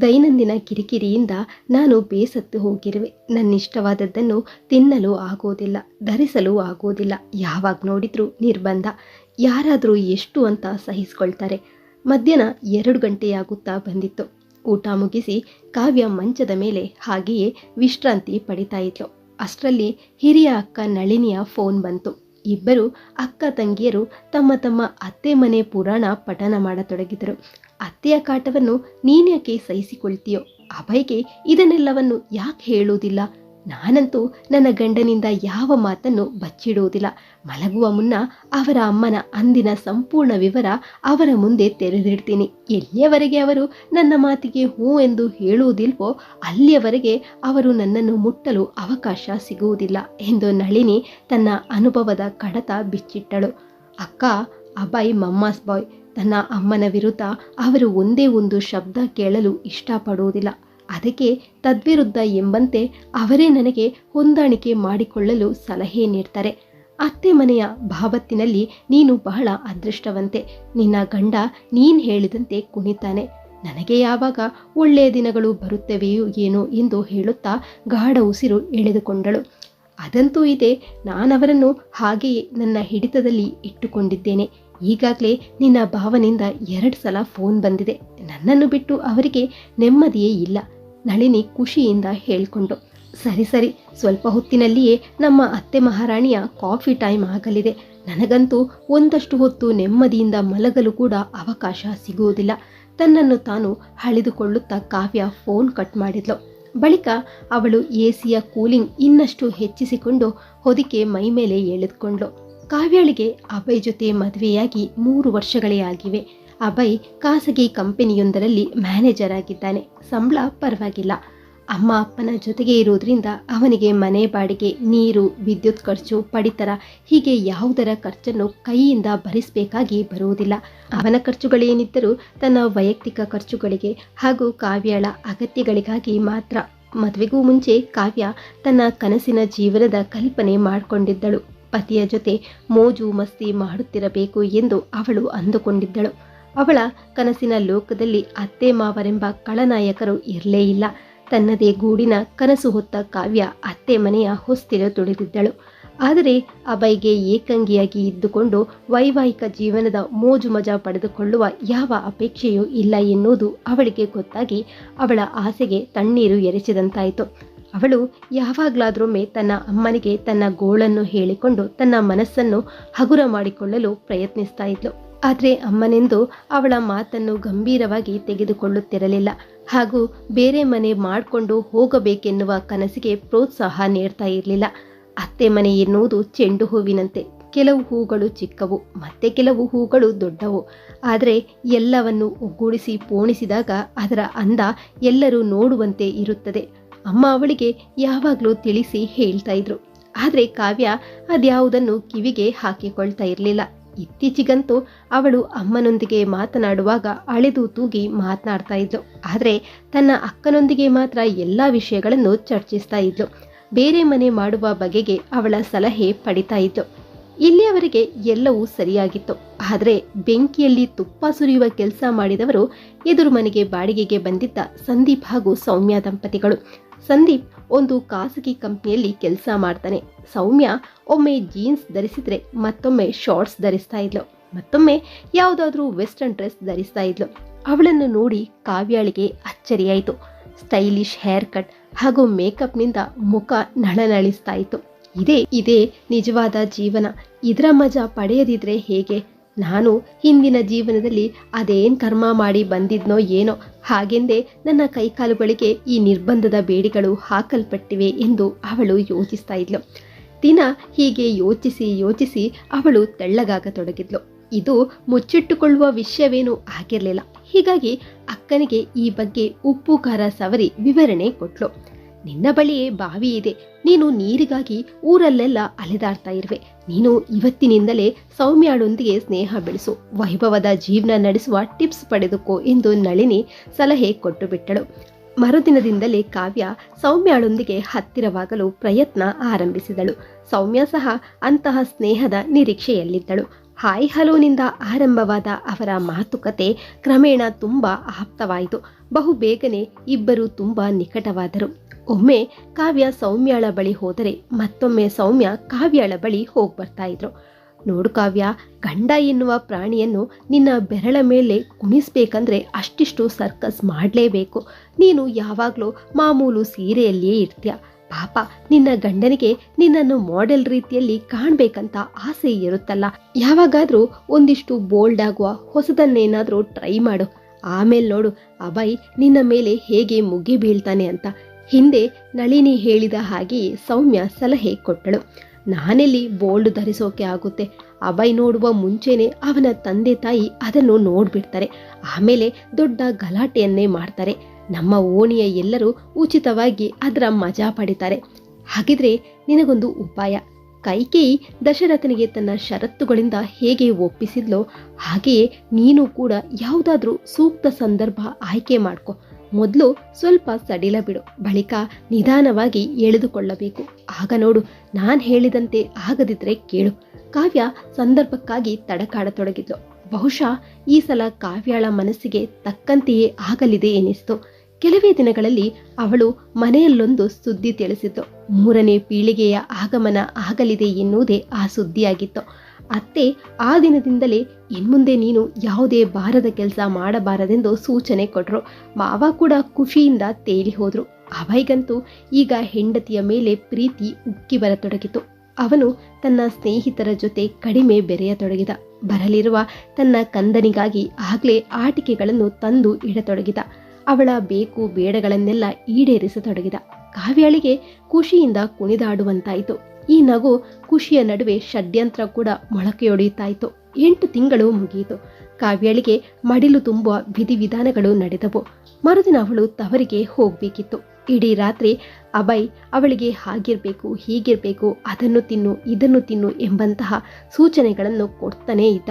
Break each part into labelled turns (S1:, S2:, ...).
S1: ದೈನಂದಿನ ಕಿರಿಕಿರಿಯಿಂದ ನಾನು ಬೇಸತ್ತು ಹೋಗಿರುವೆ. ನನ್ನಿಷ್ಟವಾದದ್ದನ್ನು ತಿನ್ನಲು ಆಗೋದಿಲ್ಲ, ಧರಿಸಲು ಆಗೋದಿಲ್ಲ. ಯಾವಾಗ ನೋಡಿದ್ರೂ ನಿರ್ಬಂಧ. ಯಾರಾದರೂ ಎಷ್ಟು ಅಂತ ಸಹಿಸ್ಕೊಳ್ತಾರೆ. ಮಧ್ಯಾಹ್ನ ಎರಡು ಗಂಟೆಯಾಗುತ್ತಾ ಬಂದಿತ್ತು. ಊಟ ಮುಗಿಸಿ ಕಾವ್ಯ ಮಂಚದ ಮೇಲೆ ಹಾಗೆಯೇ ವಿಶ್ರಾಂತಿ ಪಡಿತಾ ಇದ್ಲು. ಅಷ್ಟರಲ್ಲಿ ಹಿರಿಯ ಅಕ್ಕ ನಳಿನಿಯ ಫೋನ್ ಬಂತು. ಇಬ್ಬರು ಅಕ್ಕ ತಂಗಿಯರು ತಮ್ಮ ತಮ್ಮ ಅತ್ತೆ ಮನೆ ಪುರಾಣ ಪಠನ ಮಾಡತೊಡಗಿದರು. ಅತ್ತೆಯ ಕಾಟವನ್ನು ನೀನ್ಯಾಕೆ ಸಹಿಸಿಕೊಳ್ತೀಯೋ ಅಭಯ್ಗೆ ಇದನ್ನೆಲ್ಲವನ್ನು ಯಾಕೆ ಹೇಳುವುದಿಲ್ಲ? ನಾನಂತೂ ನನ್ನ ಗಂಡನಿಂದ ಯಾವ ಮಾತನ್ನು ಬಚ್ಚಿಡುವುದಿಲ್ಲ. ಮಲಗುವ ಮುನ್ನ ಅವರ ಅಮ್ಮನ ಅಂದಿನ ಸಂಪೂರ್ಣ ವಿವರ ಅವರ ಮುಂದೆ ತೆರೆದಿಡ್ತೀನಿ. ಎಲ್ಲಿಯವರೆಗೆ ಅವರು ನನ್ನ ಮಾತಿಗೆ ಹೂ ಎಂದು ಹೇಳುವುದಿಲ್ವೋ ಅಲ್ಲಿಯವರೆಗೆ ಅವರು ನನ್ನನ್ನು ಮುಟ್ಟಲು ಅವಕಾಶ ಸಿಗುವುದಿಲ್ಲ ಎಂದು ನಳಿನಿ ತನ್ನ ಅನುಭವದ ಕಡತ ಬಿಚ್ಚಿಟ್ಟಳು. ಅಕ್ಕ ಅಬಾಯ್ ಮಮ್ಮಾಸ್ ಬಾಯ್ ತನ್ನ ಅಮ್ಮನ ವಿರುದ್ಧ ಅವರು ಒಂದೇ ಒಂದು ಶಬ್ದ ಕೇಳಲು ಇಷ್ಟಪಡುವುದಿಲ್ಲ. ಅದಕ್ಕೆ ತದ್ವಿರುದ್ಧ ಎಂಬಂತೆ ಅವರೇ ನನಗೆ ಹೊಂದಾಣಿಕೆ ಮಾಡಿಕೊಳ್ಳಲು ಸಲಹೆ ನೀಡ್ತಾರೆ. ಅತ್ತೆ ಮನೆಯ ಭಾವತ್ತಿನಲ್ಲಿ ನೀನು ಬಹಳ ಅದೃಷ್ಟವಂತೆ. ನಿನ್ನ ಗಂಡ ನೀನ್ ಹೇಳಿದಂತೆ ಕುಣಿತಾನೆ. ನನಗೆ ಯಾವಾಗ ಒಳ್ಳೆಯ ದಿನಗಳು ಬರುತ್ತವೆಯೋ ಏನೋ ಎಂದು ಹೇಳುತ್ತಾ ಗಾಢ ಉಸಿರು ಎಳೆದುಕೊಂಡಳು. ಅದಂತೂ ಇದೆ, ನಾನವರನ್ನು ಹಾಗೆಯೇ ನನ್ನ ಹಿಡಿತದಲ್ಲಿ ಇಟ್ಟುಕೊಂಡಿದ್ದೇನೆ. ಈಗಾಗಲೇ ನಿನ್ನ ಭಾವನಿಂದ ಎರಡು ಸಲ ಫೋನ್ ಬಂದಿದೆ. ನನ್ನನ್ನು ಬಿಟ್ಟು ಅವರಿಗೆ ನೆಮ್ಮದಿಯೇ ಇಲ್ಲ. ನಳಿನಿ ಖುಷಿಯಿಂದ ಹೇಳಿಕೊಂಡು, ಸರಿ ಸರಿ, ಸ್ವಲ್ಪ ಹೊತ್ತಿನಲ್ಲಿಯೇ ನಮ್ಮ ಅತ್ತೆ ಮಹಾರಾಣಿಯ ಕಾಫಿ ಟೈಮ್ ಆಗಲಿದೆ. ನನಗಂತೂ ಒಂದಷ್ಟು ಹೊತ್ತು ನೆಮ್ಮದಿಯಿಂದ ಮಲಗಲು ಕೂಡ ಅವಕಾಶ ಸಿಗುವುದಿಲ್ಲ. ತನ್ನನ್ನು ತಾನು ಹಳಿದುಕೊಳ್ಳುತ್ತಾ ಕಾವ್ಯ ಫೋನ್ ಕಟ್ ಮಾಡಿದ್ಲು. ಬಳಿಕ ಅವಳು ಎಸಿಯ ಕೂಲಿಂಗ್ ಇನ್ನಷ್ಟು ಹೆಚ್ಚಿಸಿಕೊಂಡು ಹೊದಿಕೆ ಮೈಮೇಲೆ ಎಳೆದುಕೊಂಡ್ಳು. ಕಾವ್ಯಾಳಿಗೆ ಅಭಯ್ ಜೊತೆ ಮದುವೆಯಾಗಿ ಮೂರು ವರ್ಷಗಳೇ ಆಗಿವೆ. ಅಭಯ್ ಖಾಸಗಿ ಕಂಪನಿಯೊಂದರಲ್ಲಿ ಮ್ಯಾನೇಜರ್ ಆಗಿದ್ದಾನೆ. ಸಂಬಳ ಪರವಾಗಿಲ್ಲ. ಅಮ್ಮ ಅಪ್ಪನ ಜೊತೆಗೆ ಇರೋದ್ರಿಂದ ಅವನಿಗೆ ಮನೆ ಬಾಡಿಗೆ, ನೀರು, ವಿದ್ಯುತ್ ಖರ್ಚು, ಪಡಿತರ, ಹೀಗೆ ಯಾವುದರ ಖರ್ಚನ್ನು ಕೈಯಿಂದ ಭರಿಸಬೇಕಾಗಿ ಬರುವುದಿಲ್ಲ. ಅವನ ಖರ್ಚುಗಳೇನಿದ್ದರೂ ತನ್ನ ವೈಯಕ್ತಿಕ ಖರ್ಚುಗಳಿಗೆ ಹಾಗೂ ಕಾವ್ಯಳ ಅಗತ್ಯಗಳಿಗಾಗಿ ಮಾತ್ರ ಮದುವೆಗೂ ಮುಂಚೆ ಕಾವ್ಯ ತನ್ನ ಕನಸಿನ ಜೀವನದ ಕಲ್ಪನೆ ಮಾಡಿಕೊಂಡಿದ್ದಳು. ಪತಿಯ ಜೊತೆ ಮೋಜು ಮಸ್ತಿ ಮಾಡುತ್ತಿರಬೇಕು ಎಂದು ಅವಳು ಅಂದುಕೊಂಡಿದ್ದಳು. ಅವಳ ಕನಸಿನ ಲೋಕದಲ್ಲಿ ಅತ್ತೆ ಮಾವರೆಂಬ ಕಳನಾಯಕರು ಇರಲೇ ಇಲ್ಲ. ತನ್ನದೇ ಗೂಡಿನ ಕನಸು ಹೊತ್ತ ಕಾವ್ಯ ಅತ್ತೆ ಮನೆಯ ಹೊಸ್ತಿರ ತುಳಿದಿದ್ದಳು. ಆದರೆ ಅಭಯ್ಗೆ ಏಕಂಗಿಯಾಗಿ ಇದ್ದುಕೊಂಡು ವೈವಾಹಿಕ ಜೀವನದ ಮೋಜು ಮಜಾ ಪಡೆದುಕೊಳ್ಳುವ ಯಾವ ಅಪೇಕ್ಷೆಯೂ ಇಲ್ಲ ಎನ್ನುವುದು ಅವಳಿಗೆ ಗೊತ್ತಾಗಿ ಅವಳ ಆಸೆಗೆ ತಣ್ಣೀರು ಎರಚಿದಂತಾಯಿತು. ಅವಳು ಯಾವಾಗಲಾದ್ರೊಮ್ಮೆ ತನ್ನ ಅಮ್ಮನಿಗೆ ತನ್ನ ಗೋಳನ್ನು ಹೇಳಿಕೊಂಡು ತನ್ನ ಮನಸ್ಸನ್ನು ಹಗುರ ಮಾಡಿಕೊಳ್ಳಲು ಪ್ರಯತ್ನಿಸ್ತಾ ಇದ್ಲು. ಆದರೆ ಅಮ್ಮನೆಂದು ಅವಳ ಮಾತನ್ನು ಗಂಭೀರವಾಗಿ ತೆಗೆದುಕೊಳ್ಳುತ್ತಿರಲಿಲ್ಲ. ಹಾಗೂ ಬೇರೆ ಮನೆ ಮಾಡಿಕೊಂಡು ಹೋಗಬೇಕೆನ್ನುವ ಕನಸಿಗೆ ಪ್ರೋತ್ಸಾಹ ನೀಡ್ತಾ ಇರಲಿಲ್ಲ. ಅತ್ತೆ ಮನೆ ಎನ್ನುವುದು ಚೆಂಡು ಹೂವಿನಂತೆ. ಕೆಲವು ಹೂಗಳು ಚಿಕ್ಕವು, ಮತ್ತೆ ಕೆಲವು ಹೂಗಳು ದೊಡ್ಡವು. ಆದರೆ ಎಲ್ಲವನ್ನು ಒಗ್ಗೂಡಿಸಿ ಪೋಣಿಸಿದಾಗ ಅದರ ಅಂದ ಎಲ್ಲರೂ ನೋಡುವಂತೆ ಇರುತ್ತದೆ. ಅಮ್ಮ ಅವಳಿಗೆ ಯಾವಾಗಲೂ ತಿಳಿಸಿ ಹೇಳ್ತಾ ಇದ್ರು. ಆದರೆ ಕಾವ್ಯ ಅದ್ಯಾವುದನ್ನು ಕಿವಿಗೆ ಹಾಕಿಕೊಳ್ತಾ ಇರಲಿಲ್ಲ. ಇತ್ತೀಚಿಗಂತೂ ಅವಳು ಅಮ್ಮನೊಂದಿಗೆ ಮಾತನಾಡುವಾಗ ಅಳೆದು ತೂಗಿ ಮಾತನಾಡ್ತಾ ಇದ್ಲು. ಆದರೆ ತನ್ನ ಅಕ್ಕನೊಂದಿಗೆ ಮಾತ್ರ ಎಲ್ಲ ವಿಷಯಗಳನ್ನು ಚರ್ಚಿಸ್ತಾ ಇದ್ಲು. ಬೇರೆ ಮನೆ ಮಾಡುವ ಬಗೆಗೆ ಅವಳ ಸಲಹೆ ಪಡಿತಾ ಇದ್ಲು. ಇಲ್ಲಿಯವರೆಗೆ ಎಲ್ಲವೂ ಸರಿಯಾಗಿತ್ತು. ಆದರೆ ಬೆಂಕಿಯಲ್ಲಿ ತುಪ್ಪ ಸುರಿಯುವ ಕೆಲಸ ಮಾಡಿದವರು ಎದುರು ಮನೆಗೆ ಬಾಡಿಗೆಗೆ ಬಂದಿದ್ದ ಸಂದೀಪ್ ಹಾಗೂ ಸೌಮ್ಯ ದಂಪತಿಗಳು. ಸಂದೀಪ್ ಒಂದು ಖಾಸಗಿ ಕಂಪ್ನಿಯಲ್ಲಿ ಕೆಲಸ ಮಾಡ್ತಾನೆ. ಸೌಮ್ಯ ಒಮ್ಮೆ ಜೀನ್ಸ್ ಧರಿಸಿದ್ರೆ ಮತ್ತೊಮ್ಮೆ ಶಾರ್ಟ್ಸ್ ಧರಿಸ್ತಾ ಇದ್ಲು. ಮತ್ತೊಮ್ಮೆ ಯಾವುದಾದ್ರೂ ವೆಸ್ಟರ್ನ್ ಡ್ರೆಸ್ ಧರಿಸ್ತಾ ಇದ್ಲು. ಅವಳನ್ನು ನೋಡಿ ಕಾವ್ಯಾಳಿಗೆ ಅಚ್ಚರಿಯಾಯಿತು. ಸ್ಟೈಲಿಶ್ ಹೇರ್ ಕಟ್ ಹಾಗೂ ಮೇಕಪ್ನಿಂದ ಮುಖ ನಳನಳಿಸ್ತಾ ಇತ್ತು. ಇದೇ ಇದೇ ನಿಜವಾದ ಜೀವನ. ಇದರ ಮಜಾ ಪಡೆಯದಿದ್ರೆ ಹೇಗೆ? ನಾನು ಹಿಂದಿನ ಜೀವನದಲ್ಲಿ ಅದೇನ್ ಕರ್ಮ ಮಾಡಿ ಬಂದಿದ್ನೋ ಏನೋ ಹಾಗೆಂದೇ ನನ್ನ ಕೈಕಾಲುಗಳಿಗೆ ಈ ನಿರ್ಬಂಧದ ಬೇಡಿಗಳು ಹಾಕಲ್ಪಟ್ಟಿವೆ ಎಂದು ಅವಳು ಯೋಚಿಸ್ತಾ ಇದ್ಲು. ದಿನ ಹೀಗೆ ಯೋಚಿಸಿ ಯೋಚಿಸಿ ಅವಳು ತೆಳ್ಳಗಾಗತೊಡಗಿದ್ಲು ಇದು ಮುಚ್ಚಿಟ್ಟುಕೊಳ್ಳುವ ವಿಷಯವೇನೂ ಆಗಿರಲಿಲ್ಲ. ಹೀಗಾಗಿ ಅಕ್ಕನಿಗೆ ಈ ಬಗ್ಗೆ ಉಪ್ಪು ಖಾರ ಸವರಿ ವಿವರಣೆ ಕೊಟ್ಲು. ನಿನ್ನ ಬಳಿಯೇ ಬಾವಿ ಇದೆ. ನೀನು ನೀರಿಗಾಗಿ ಊರಲ್ಲೆಲ್ಲ ಅಲೆದಾಡ್ತಾ ಇರುವೆ. ನೀನು ಇವತ್ತಿನಿಂದಲೇ ಸೌಮ್ಯಾಳೊಂದಿಗೆ ಸ್ನೇಹ ಬೆಳೆಸು. ವೈಭವದ ಜೀವನ ನಡೆಸುವ ಟಿಪ್ಸ್ ಪಡೆದುಕೋ ಎಂದು ನಳಿನಿ ಸಲಹೆ ಕೊಟ್ಟು ಬಿಟ್ಟಳು ಮರುದಿನದಿಂದಲೇ ಕಾವ್ಯ ಸೌಮ್ಯಾಳೊಂದಿಗೆ ಹತ್ತಿರವಾಗಲು ಪ್ರಯತ್ನ ಆರಂಭಿಸಿದಳು. ಸೌಮ್ಯ ಸಹ ಅಂತಹ ಸ್ನೇಹದ ನಿರೀಕ್ಷೆಯಲ್ಲಿದ್ದಳು. ಹಾಯ್ ಹಲೋನಿಂದ ಆರಂಭವಾದ ಅವರ ಮಾತುಕತೆ ಕ್ರಮೇಣ ತುಂಬ ಆಪ್ತವಾಯಿತು. ಬಹುಬೇಗನೆ ಇಬ್ಬರು ತುಂಬ ನಿಕಟವಾದರು. ಒಮ್ಮೆ ಕಾವ್ಯ ಸೌಮ್ಯಾಳ ಬಳಿ ಹೋದರೆ ಮತ್ತೊಮ್ಮೆ ಸೌಮ್ಯ ಕಾವ್ಯಾಳ ಬಳಿ ಹೋಗಿ ಬರ್ತಾ ಇದ್ರು. ನೋಡು ಕಾವ್ಯ, ಗಂಡ ಎನ್ನುವ ಪ್ರಾಣಿಯನ್ನು ನಿನ್ನ ಬೆರಳ ಮೇಲೆ ಕುಣಿಸ್ಬೇಕಂದ್ರೆ ಅಷ್ಟಿಷ್ಟು ಸರ್ಕಸ್ ಮಾಡಲೇಬೇಕು. ನೀನು ಯಾವಾಗಲೂ ಮಾಮೂಲು ಸೀರೆಯಲ್ಲಿಯೇ ಇರ್ತೀಯ. ಪಾಪ, ನಿನ್ನ ಗಂಡನಿಗೆ ನಿನ್ನನ್ನು ಮಾಡೆಲ್ ರೀತಿಯಲ್ಲಿ ಕಾಣಬೇಕಂತ ಆಸೆ ಇರುತ್ತಲ್ಲ. ಯಾವಾಗಾದರೂ ಒಂದಿಷ್ಟು ಬೋಲ್ಡ್ ಆಗುವ ಹೊಸದನ್ನೇನಾದರೂ ಟ್ರೈ ಮಾಡು. ಆಮೇಲೆ ನೋಡು, ಅಭಯ್ ನಿನ್ನ ಮೇಲೆ ಹೇಗೆ ಮುಗಿ ಬೀಳ್ತಾನೆ ಅಂತ. ಹಿಂದೆ ನಳಿನಿ ಹೇಳಿದ ಹಾಗೆ ಸೌಮ್ಯ ಸಲಹೆ ಕೊಟ್ಟಳು. ನಾನೆಲ್ಲಿ ಬೋಲ್ಡ್ ಧರಿಸೋಕೆ ಆಗುತ್ತೆ? ಅಭಯ್ ನೋಡುವ ಮುಂಚೆನೆ ಅವನ ತಂದೆ ತಾಯಿ ಅದನ್ನು ನೋಡ್ಬಿಡ್ತಾರೆ. ಆಮೇಲೆ ದೊಡ್ಡ ಗಲಾಟೆಯನ್ನೇ ಮಾಡ್ತಾರೆ. ನಮ್ಮ ಓಣಿಯ ಎಲ್ಲರೂ ಉಚಿತವಾಗಿ ಅದರ ಮಜಾ ಪಡಿತಾರೆ. ಹಾಗಿದ್ರೆ ನಿನಗೊಂದು ಉಪಾಯ. ಕೈಕೇಯಿ ದಶರಥನಿಗೆ ತನ್ನ ಷರತ್ತುಗಳಿಂದ ಹೇಗೆ ಒಪ್ಪಿಸಿದ್ಲೋ ಹಾಗೆಯೇ ನೀನು ಕೂಡ ಯಾವುದಾದ್ರೂ ಸೂಕ್ತ ಸಂದರ್ಭ ಆಯ್ಕೆ ಮಾಡ್ಕೊ. ಮೊದಲು ಸ್ವಲ್ಪ ಸಡಿಲ ಬಿಡು, ಬಳಿಕ ನಿಧಾನವಾಗಿ ಎಳೆದುಕೊಳ್ಳಬೇಕು. ಆಗ ನೋಡು, ನಾನು ಹೇಳಿದಂತೆ ಆಗದಿದ್ರೆ ಕೇಳು. ಕಾವ್ಯ ಸಂದರ್ಭಕ್ಕಾಗಿ ತಡಕಾಡತೊಡಗಿದ್ಲು. ಬಹುಶಃ ಈ ಸಲ ಕಾವ್ಯಾಳ ಮನಸ್ಸಿಗೆ ತಕ್ಕಂತೆಯೇ ಆಗಲಿದೆ ಎನಿಸ್ತು. ಕೆಲವೇ ದಿನಗಳಲ್ಲಿ ಅವಳು ಮನೆಯಲ್ಲೊಂದು ಸುದ್ದಿ ತಿಳಿಸಿತು. ಮೂರನೇ ಪೀಳಿಗೆಯ ಆಗಮನ ಆಗಲಿದೆ ಎನ್ನುವುದೇ ಆ ಸುದ್ದಿಯಾಗಿತ್ತು. ಅತ್ತೆ ಆ ದಿನದಿಂದಲೇ ಇನ್ಮುಂದೆ ನೀನು ಯಾವುದೇ ಬಾರದ ಕೆಲಸ ಮಾಡಬಾರದೆಂದು ಸೂಚನೆ ಕೊಟ್ಟರು ಮಾವ ಕೂಡ ಖುಷಿಯಿಂದ ತೇಲಿ ಹೋದರು. ಅಭಯ್ಗಂತೂ ಈಗ ಹೆಂಡತಿಯ ಮೇಲೆ ಪ್ರೀತಿ ಉಕ್ಕಿ ಬರತೊಡಗಿತು. ಅವನು ತನ್ನ ಸ್ನೇಹಿತರ ಜೊತೆ ಕಡಿಮೆ ಬೆರೆಯತೊಡಗಿದ. ಬರಲಿರುವ ತನ್ನ ಕಂದನಿಗಾಗಿ ಆಗ್ಲೇ ಆಟಿಕೆಗಳನ್ನು ತಂದು ಇಡತೊಡಗಿದ. ಅವಳ ಬೇಕು ಬೇಡಗಳನ್ನೆಲ್ಲ ಈಡೇರಿಸತೊಡಗಿದ. ಕಾವ್ಯಾಳಿಗೆ ಖುಷಿಯಿಂದ ಕುಣಿದಾಡುವಂತಾಯಿತು. ಈ ನಗು ಖುಷಿಯ ನಡುವೆ ಷಡ್ಯಂತ್ರ ಕೂಡ ಮೊಳಕೆಯೊಡೆಯುತ್ತಾಯಿತು. ಎಂಟು ತಿಂಗಳು ಮುಗಿಯಿತು. ಕಾವ್ಯಳಿಗೆ ಮಡಿಲು ತುಂಬುವ ವಿಧಿವಿಧಾನಗಳು ನಡೆದವು. ಮರುದಿನ ಅವಳು ತವರಿಗೆ ಹೋಗಬೇಕಿತ್ತು. ಇಡೀ ರಾತ್ರಿ ಅಭಯ್ ಅವಳಿಗೆ ಹಾಗಿರಬೇಕು, ಹೀಗಿರಬೇಕು, ಅದನ್ನು ತಿನ್ನು, ಇದನ್ನು ತಿನ್ನು ಎಂಬಂತಹ ಸೂಚನೆಗಳನ್ನು ಕೊಡ್ತಾನೇ ಇದ್ದ.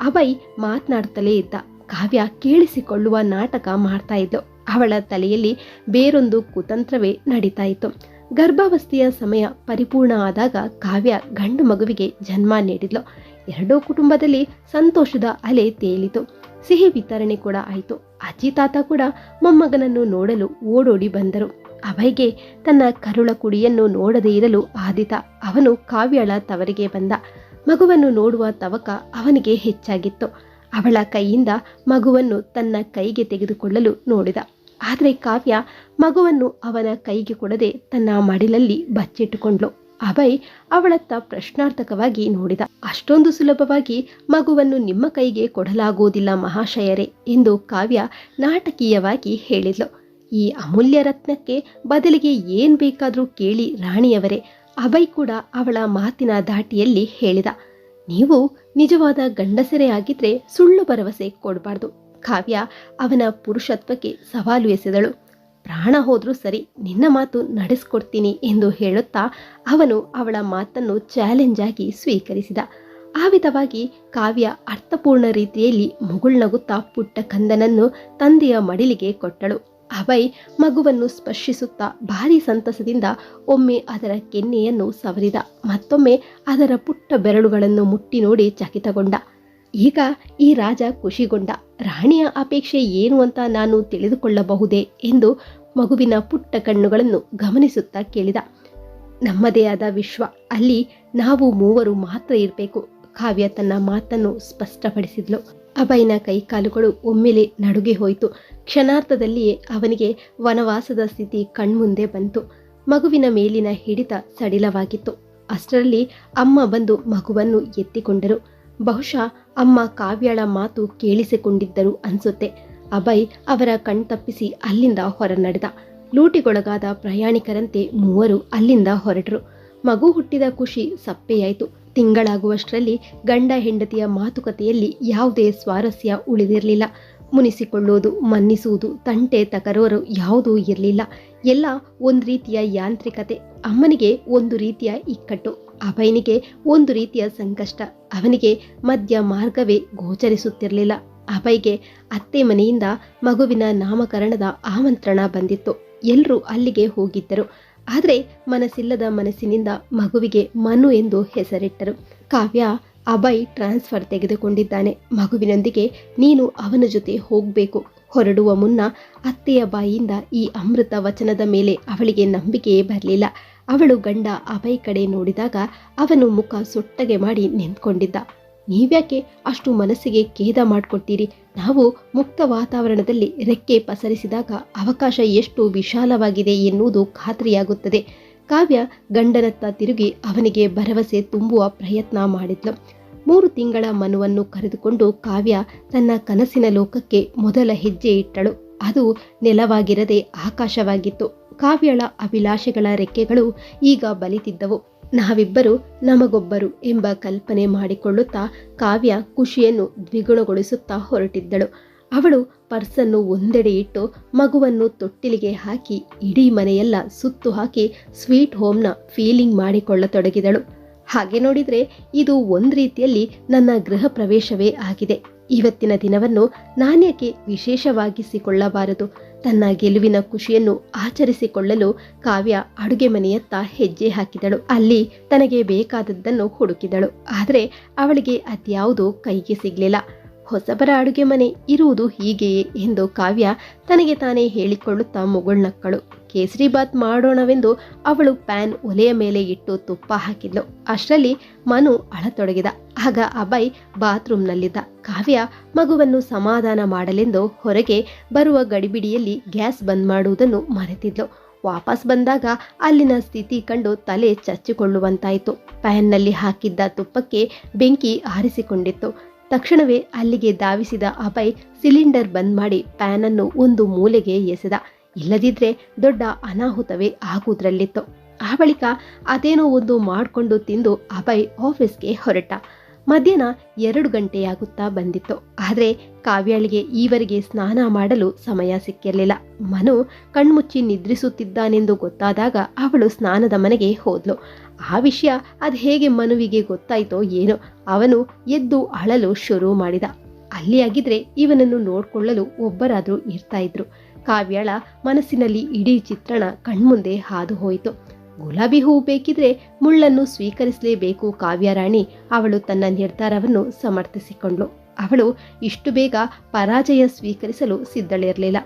S1: ಅಭಯ್ ಮಾತನಾಡ್ತಲೇ ಇದ್ದ. ಕಾವ್ಯ ಕೇಳಿಸಿಕೊಳ್ಳುವ ನಾಟಕ ಮಾಡ್ತಾ ಇದ್ದು ಅವಳ ತಲೆಯಲ್ಲಿ ಬೇರೊಂದು ಕುತಂತ್ರವೇ ನಡೀತಾ ಇತ್ತು. ಗರ್ಭಾವಸ್ಥೆಯ ಸಮಯ ಪರಿಪೂರ್ಣ ಆದಾಗ ಕಾವ್ಯ ಗಂಡು ಮಗುವಿಗೆ ಜನ್ಮ ನೀಡಿದ್ಲು. ಎರಡೂ ಕುಟುಂಬದಲ್ಲಿ ಸಂತೋಷದ ಅಲೆ ತೇಲಿತು. ಸಿಹಿ ವಿತರಣೆ ಕೂಡ ಆಯಿತು. ಅಜ್ಜಿ ತಾತ ಕೂಡ ಮೊಮ್ಮಗನನ್ನು ನೋಡಲು ಓಡೋಡಿ ಬಂದರು. ಅಭಯ್ಗೆ ತನ್ನ ಕರುಳ ಕುಡಿಯನ್ನು ನೋಡದೇ ಇರಲು ಆದಿತ. ಅವನು ಕಾವ್ಯಳ ತವರಿಗೆ ಬಂದ. ಮಗುವನ್ನು ನೋಡುವ ತವಕ ಅವನಿಗೆ ಹೆಚ್ಚಾಗಿತ್ತು. ಅವಳ ಕೈಯಿಂದ ಮಗುವನ್ನು ತನ್ನ ಕೈಗೆ ತೆಗೆದುಕೊಳ್ಳಲು ನೋಡಿದ. ಆದರೆ ಕಾವ್ಯ ಮಗುವನ್ನು ಅವನ ಕೈಗೆ ಕೊಡದೆ ತನ್ನ ಮಡಿಲಲ್ಲಿ ಬಚ್ಚಿಟ್ಟುಕೊಂಡ್ಲು ಅಭಯ್ ಅವಳತ್ತ ಪ್ರಶ್ನಾರ್ಥಕವಾಗಿ ನೋಡಿದ. ಅಷ್ಟೊಂದು ಸುಲಭವಾಗಿ ಮಗುವನ್ನು ನಿಮ್ಮ ಕೈಗೆ ಕೊಡಲಾಗುವುದಿಲ್ಲ ಮಹಾಶಯರೇ ಎಂದು ಕಾವ್ಯ ನಾಟಕೀಯವಾಗಿ ಹೇಳಿದ್ಲು. ಈ ಅಮೂಲ್ಯ ರತ್ನಕ್ಕೆ ಬದಲಿಗೆ ಏನ್ ಬೇಕಾದರೂ ಕೇಳಿ ರಾಣಿಯವರೇ, ಅಭಯ್ ಕೂಡ ಅವಳ ಮಾತಿನ ದಾಟಿಯಲ್ಲಿ ಹೇಳಿದ. ನೀವು ನಿಜವಾದ ಗಂಡಸರೇ ಆಗಿದ್ರೆ ಸುಳ್ಳು ಭರವಸೆ ಕೊಡಬಾರ್ದು. ಕಾವ್ಯ ಅವನ ಪುರುಷತ್ವಕ್ಕೆ ಸವಾಲು ಎಸೆದಳು. ಪ್ರಾಣ ಹೋದರೂ ಸರಿ ನಿನ್ನ ಮಾತು ನಡೆಸ್ಕೊಡ್ತೀನಿ ಎಂದು ಹೇಳುತ್ತಾ ಅವನು ಅವಳ ಮಾತನ್ನು ಚಾಲೆಂಜ್ ಆಗಿ ಸ್ವೀಕರಿಸಿದ. ಆ ವಿಧವಾಗಿ ಕಾವ್ಯ ಅರ್ಥಪೂರ್ಣ ರೀತಿಯಲ್ಲಿ ಮುಗುಳ್ನಗುತ್ತಾ ಪುಟ್ಟ ಕಂದನನ್ನು ತಂದೆಯ ಮಡಿಲಿಗೆ ಕೊಟ್ಟಳು. ಅಭಯ್ ಮಗುವನ್ನು ಸ್ಪರ್ಶಿಸುತ್ತಾ ಭಾರಿ ಸಂತಸದಿಂದ ಒಮ್ಮೆ ಅದರ ಕೆನ್ನೆಯನ್ನು ಸವರಿದ. ಮತ್ತೊಮ್ಮೆ ಅದರ ಪುಟ್ಟ ಬೆರಳುಗಳನ್ನು ಮುಟ್ಟಿ ನೋಡಿ ಚಕಿತಗೊಂಡ. ಈಗ ಈ ರಾಜ ಖುಷಿಗೊಂಡ ರಾಣಿಯ ಅಪೇಕ್ಷೆ ಏನು ಅಂತ ನಾನು ತಿಳಿದುಕೊಳ್ಳಬಹುದೇ ಎಂದು ಮಗುವಿನ ಪುಟ್ಟ ಕಣ್ಣುಗಳನ್ನು ಗಮನಿಸುತ್ತಾ ಕೇಳಿದ. ನಮ್ಮದೇ ಆದ ವಿಶ್ವ, ಅಲ್ಲಿ ನಾವು ಮೂವರು ಮಾತ್ರ ಇರಬೇಕು, ಕಾವ್ಯ ತನ್ನ ಮಾತನ್ನು ಸ್ಪಷ್ಟಪಡಿಸಿದ್ಲು. ಅಭಯನ ಕೈಕಾಲುಗಳು ಒಮ್ಮೆಲೆ ನಡುಗೆ ಹೋಯಿತು. ಕ್ಷಣಾರ್ಥದಲ್ಲಿಯೇ ಅವನಿಗೆ ವನವಾಸದ ಸ್ಥಿತಿ ಕಣ್ಮುಂದೆ ಬಂತು. ಮಗುವಿನ ಮೇಲಿನ ಹಿಡಿತ ಸಡಿಲವಾಗಿತ್ತು. ಅಷ್ಟರಲ್ಲಿ ಅಮ್ಮ ಬಂದು ಮಗುವನ್ನು ಎತ್ತಿಕೊಂಡರು. ಬಹುಶಃ ಅಮ್ಮ ಕಾವ್ಯಳ ಮಾತು ಕೇಳಿಸಿಕೊಂಡಿದ್ದರು ಅನ್ಸುತ್ತೆ. ಅಭಯ್ ಅವರ ಕಣ್ತಪ್ಪಿಸಿ ಅಲ್ಲಿಂದ ಹೊರ ನಡೆದ ಲೂಟಿಗೊಳಗಾದ ಪ್ರಯಾಣಿಕರಂತೆ ಮೂವರು ಅಲ್ಲಿಂದ ಹೊರಟರು. ಮಗು ಹುಟ್ಟಿದ ಖುಷಿ ಸಪ್ಪೆಯಾಯಿತು. ತಿಂಗಳಾಗುವಷ್ಟರಲ್ಲಿ ಗಂಡ ಹೆಂಡತಿಯ ಮಾತುಕತೆಯಲ್ಲಿ ಯಾವುದೇ ಸ್ವಾರಸ್ಯ ಉಳಿದಿರಲಿಲ್ಲ. ಮುನಿಸಿಕೊಳ್ಳುವುದು ಮನ್ನಿಸುವುದು, ತಂಟೆ ತಕರೋರು ಯಾವುದೂ ಇರಲಿಲ್ಲ. ಎಲ್ಲ ಒಂದು ರೀತಿಯ ಯಾಂತ್ರಿಕತೆ. ಅಮ್ಮನಿಗೆ ಒಂದು ರೀತಿಯ ಇಕ್ಕಟ್ಟು. ಅಭಯನಿಗೆ ಒಂದು ರೀತಿಯ ಸಂಕಷ್ಟ. ಅವನಿಗೆ ಮಧ್ಯ ಮಾರ್ಗವೇ ಗೋಚರಿಸುತ್ತಿರಲಿಲ್ಲ. ಅಭಯ್ಗೆ ಅತ್ತೆ ಮನೆಯಿಂದ ಮಗುವಿನ ನಾಮಕರಣದ ಆಮಂತ್ರಣ ಬಂದಿತ್ತು. ಎಲ್ಲರೂ ಅಲ್ಲಿಗೆ ಹೋಗಿದ್ದರು. ಆದರೆ ಮನಸ್ಸಿಲ್ಲದ ಮನಸ್ಸಿನಿಂದ ಮಗುವಿಗೆ ಮನು ಎಂದು ಹೆಸರಿಟ್ಟರು. ಕಾವ್ಯ ಅಭಯ್ ಟ್ರಾನ್ಸ್ಫರ್ ತೆಗೆದುಕೊಂಡಿದ್ದಾನೆ. ಮಗುವಿನೊಂದಿಗೆ ನೀನು ಅವನ ಜೊತೆ ಹೋಗಬೇಕು. ಹೊರಡುವ ಮುನ್ನ ಅತ್ತೆಯ ಬಾಯಿಯಿಂದ ಈ ಅಮೃತ ವಚನದ ಮೇಲೆ ಅವಳಿಗೆ ನಂಬಿಕೆಯೇ ಬರಲಿಲ್ಲ. ಅವಳು ಗಂಡ ಅಭಯ್ ಕಡೆ ನೋಡಿದಾಗ ಅವನು ಮುಖ ಸೊಟ್ಟಗೆ ಮಾಡಿ ನಿಂತ್ಕೊಂಡಿದ್ದ. ನೀವ್ಯಾಕೆ ಅಷ್ಟು ಮನಸ್ಸಿಗೆ ಖೇದ ಮಾಡ್ಕೊಳ್ತೀರಿ ನಾವು ಮುಕ್ತ ವಾತಾವರಣದಲ್ಲಿ ರೆಕ್ಕೆ ಪಸರಿಸಿದಾಗ ಅವಕಾಶ ಎಷ್ಟು ವಿಶಾಲವಾಗಿದೆ ಎನ್ನುವುದು ಖಾತ್ರಿಯಾಗುತ್ತದೆ. ಕಾವ್ಯ ಗಂಡನತ್ತ ತಿರುಗಿ ಅವನಿಗೆ ಭರವಸೆ ತುಂಬುವ ಪ್ರಯತ್ನ ಮಾಡಿದ್ಲು. ಮೂರು ತಿಂಗಳ ಮನುವನ್ನು ಕರೆದುಕೊಂಡು ಕಾವ್ಯ ತನ್ನ ಕನಸಿನ ಲೋಕಕ್ಕೆ ಮೊದಲ ಹೆಜ್ಜೆ ಇಟ್ಟಳು. ಅದು ನೆಲವಾಗಿರದೆ ಆಕಾಶವಾಗಿತ್ತು. ಕಾವ್ಯಳ ಅಭಿಲಾಷೆಗಳ ರೆಕ್ಕೆಗಳು ಈಗ ಬಲಿತಿದ್ದವು. ನಾವಿಬ್ಬರು ನಮಗೊಬ್ಬರು ಎಂಬ ಕಲ್ಪನೆ ಮಾಡಿಕೊಳ್ಳುತ್ತಾ ಕಾವ್ಯ ಖುಷಿಯನ್ನು ದ್ವಿಗುಣಗೊಳಿಸುತ್ತಾ ಹೊರಟಿದ್ದಳು. ಅವಳು ಪರ್ಸನ್ನು ಒಂದೆಡೆ ಇಟ್ಟು ಮಗುವನ್ನು ತೊಟ್ಟಿಲಿಗೆ ಹಾಕಿ ಇಡೀ ಮನೆಯೆಲ್ಲ ಸುತ್ತು ಹಾಕಿ ಸ್ವೀಟ್ ಹೋಮ್ನ ಫೀಲಿಂಗ್ ಮಾಡಿಕೊಳ್ಳತೊಡಗಿದಳು. ಹಾಗೆ ನೋಡಿದರೆ ಇದು ಒಂದು ರೀತಿಯಲ್ಲಿ ನನ್ನ ಗೃಹ ಪ್ರವೇಶವೇ ಆಗಿದೆ. ಇವತ್ತಿನ ದಿನವನ್ನು ನಾಣ್ಯಕ್ಕೆ ವಿಶೇಷವಾಗಿಸಿಕೊಳ್ಳಬಾರದು? ತನ್ನ ಗೆಲುವಿನ ಖುಷಿಯನ್ನು ಆಚರಿಸಿಕೊಳ್ಳಲು ಕಾವ್ಯ ಅಡುಗೆ ಮನೆಯತ್ತ ಹೆಜ್ಜೆ ಹಾಕಿದಳು. ಅಲ್ಲಿ ತನಗೆ ಬೇಕಾದದ್ದನ್ನು ಹುಡುಕಿದಳು. ಆದರೆ ಅವಳಿಗೆ ಅದ್ಯಾವುದೂ ಕೈಗೆ ಸಿಗಲಿಲ್ಲ. ಹೊಸಬರ ಅಡುಗೆ ಮನೆ ಇರುವುದು ಹೀಗೆಯೇ ಎಂದು ಕಾವ್ಯ ತನಗೆ ತಾನೇ ಹೇಳಿಕೊಳ್ಳುತ್ತಾ ಮುಗುಳ್ನಕ್ಕಳು. ಕೇಸರಿ ಬಾತ್ ಮಾಡೋಣವೆಂದು ಅವಳು ಪ್ಯಾನ್ ಒಲೆಯ ಮೇಲೆ ಇಟ್ಟು ತುಪ್ಪ ಹಾಕಿದ್ಲು. ಅಷ್ಟರಲ್ಲಿ ಮನು ಅಳತೊಡಗಿದ. ಆಗ ಅಭಯ್ ಬಾತ್ರೂಮ್ನಲ್ಲಿದ್ದ. ಕಾವ್ಯ ಮಗುವನ್ನು ಸಮಾಧಾನ ಮಾಡಲೆಂದು ಹೊರಗೆ ಬರುವ ಗಡಿಬಿಡಿಯಲ್ಲಿ ಗ್ಯಾಸ್ ಬಂದ್ ಮಾಡುವುದನ್ನು ಮರೆತಿದ್ಲು. ವಾಪಸ್ ಬಂದಾಗ ಅಲ್ಲಿನ ಸ್ಥಿತಿ ಕಂಡು ತಲೆ ಚಚ್ಚಿಕೊಳ್ಳುವಂತಾಯಿತು. ಪ್ಯಾನ್ನಲ್ಲಿ ಹಾಕಿದ್ದ ತುಪ್ಪಕ್ಕೆ ಬೆಂಕಿ ಆರಿಸಿಕೊಂಡಿತ್ತು. ತಕ್ಷಣವೇ ಅಲ್ಲಿಗೆ ಧಾವಿಸಿದ ಅಭಯ್ ಸಿಲಿಂಡರ್ ಬಂದ್ ಮಾಡಿ ಪ್ಯಾನನ್ನು ಒಂದು ಮೂಲೆಗೆ ಎಸೆದ. ಇಲ್ಲದಿದ್ರೆ ದೊಡ್ಡ ಅನಾಹುತವೇ ಆಗುವುದರಲ್ಲಿತ್ತು ಆ ಬಳಿಕ ಅದೇನೋ ಒಂದು ಮಾಡಿಕೊಂಡು ತಿಂದು ಅಭಯ್ ಆಫೀಸ್ಗೆ ಹೊರಟ. ಮಧ್ಯಾಹ್ನ ಎರಡು ಗಂಟೆಯಾಗುತ್ತಾ ಬಂದಿತ್ತು. ಆದರೆ ಕಾವ್ಯಾಳಿಗೆ ಈವರೆಗೆ ಸ್ನಾನ ಮಾಡಲು ಸಮಯ ಸಿಕ್ಕಿರಲಿಲ್ಲ. ಮನು ಕಣ್ಮುಚ್ಚಿ ನಿದ್ರಿಸುತ್ತಿದ್ದಾನೆಂದು ಗೊತ್ತಾದಾಗ ಅವಳು ಸ್ನಾನದ ಮನೆಗೆ ಹೋದ್ಲು. ಆ ವಿಷಯ ಅದು ಹೇಗೆ ಮನುವಿಗೆ ಗೊತ್ತಾಯ್ತೋ ಏನೋ ಅವನು ಎದ್ದು ಅಳಲು ಶುರು ಮಾಡಿದ. ಅಲ್ಲಿಯಾಗಿದ್ರೆ ಇವನನ್ನು ನೋಡಿಕೊಳ್ಳಲು ಒಬ್ಬರಾದರೂ ಇರ್ತಾ ಇದ್ರು. ಕಾವ್ಯಾಳ ಮನಸ್ಸಿನಲ್ಲಿ ಇಡೀ ಚಿತ್ರಣ ಕಣ್ಮುಂದೆ ಹಾದು ಹೋಯಿತು. ಗುಲಾಬಿ ಹೂವು ಬೇಕಿದ್ರೆ ಮುಳ್ಳನ್ನು ಸ್ವೀಕರಿಸಲೇಬೇಕು ಕಾವ್ಯರಾಣಿ. ಅವಳು ತನ್ನ ನಿರ್ಧಾರವನ್ನು ಸಮರ್ಥಿಸಿಕೊಂಡ್ಳು. ಅವಳು ಇಷ್ಟು ಬೇಗ ಪರಾಜಯ ಸ್ವೀಕರಿಸಲು ಸಿದ್ಧಳಿರಲಿಲ್ಲ.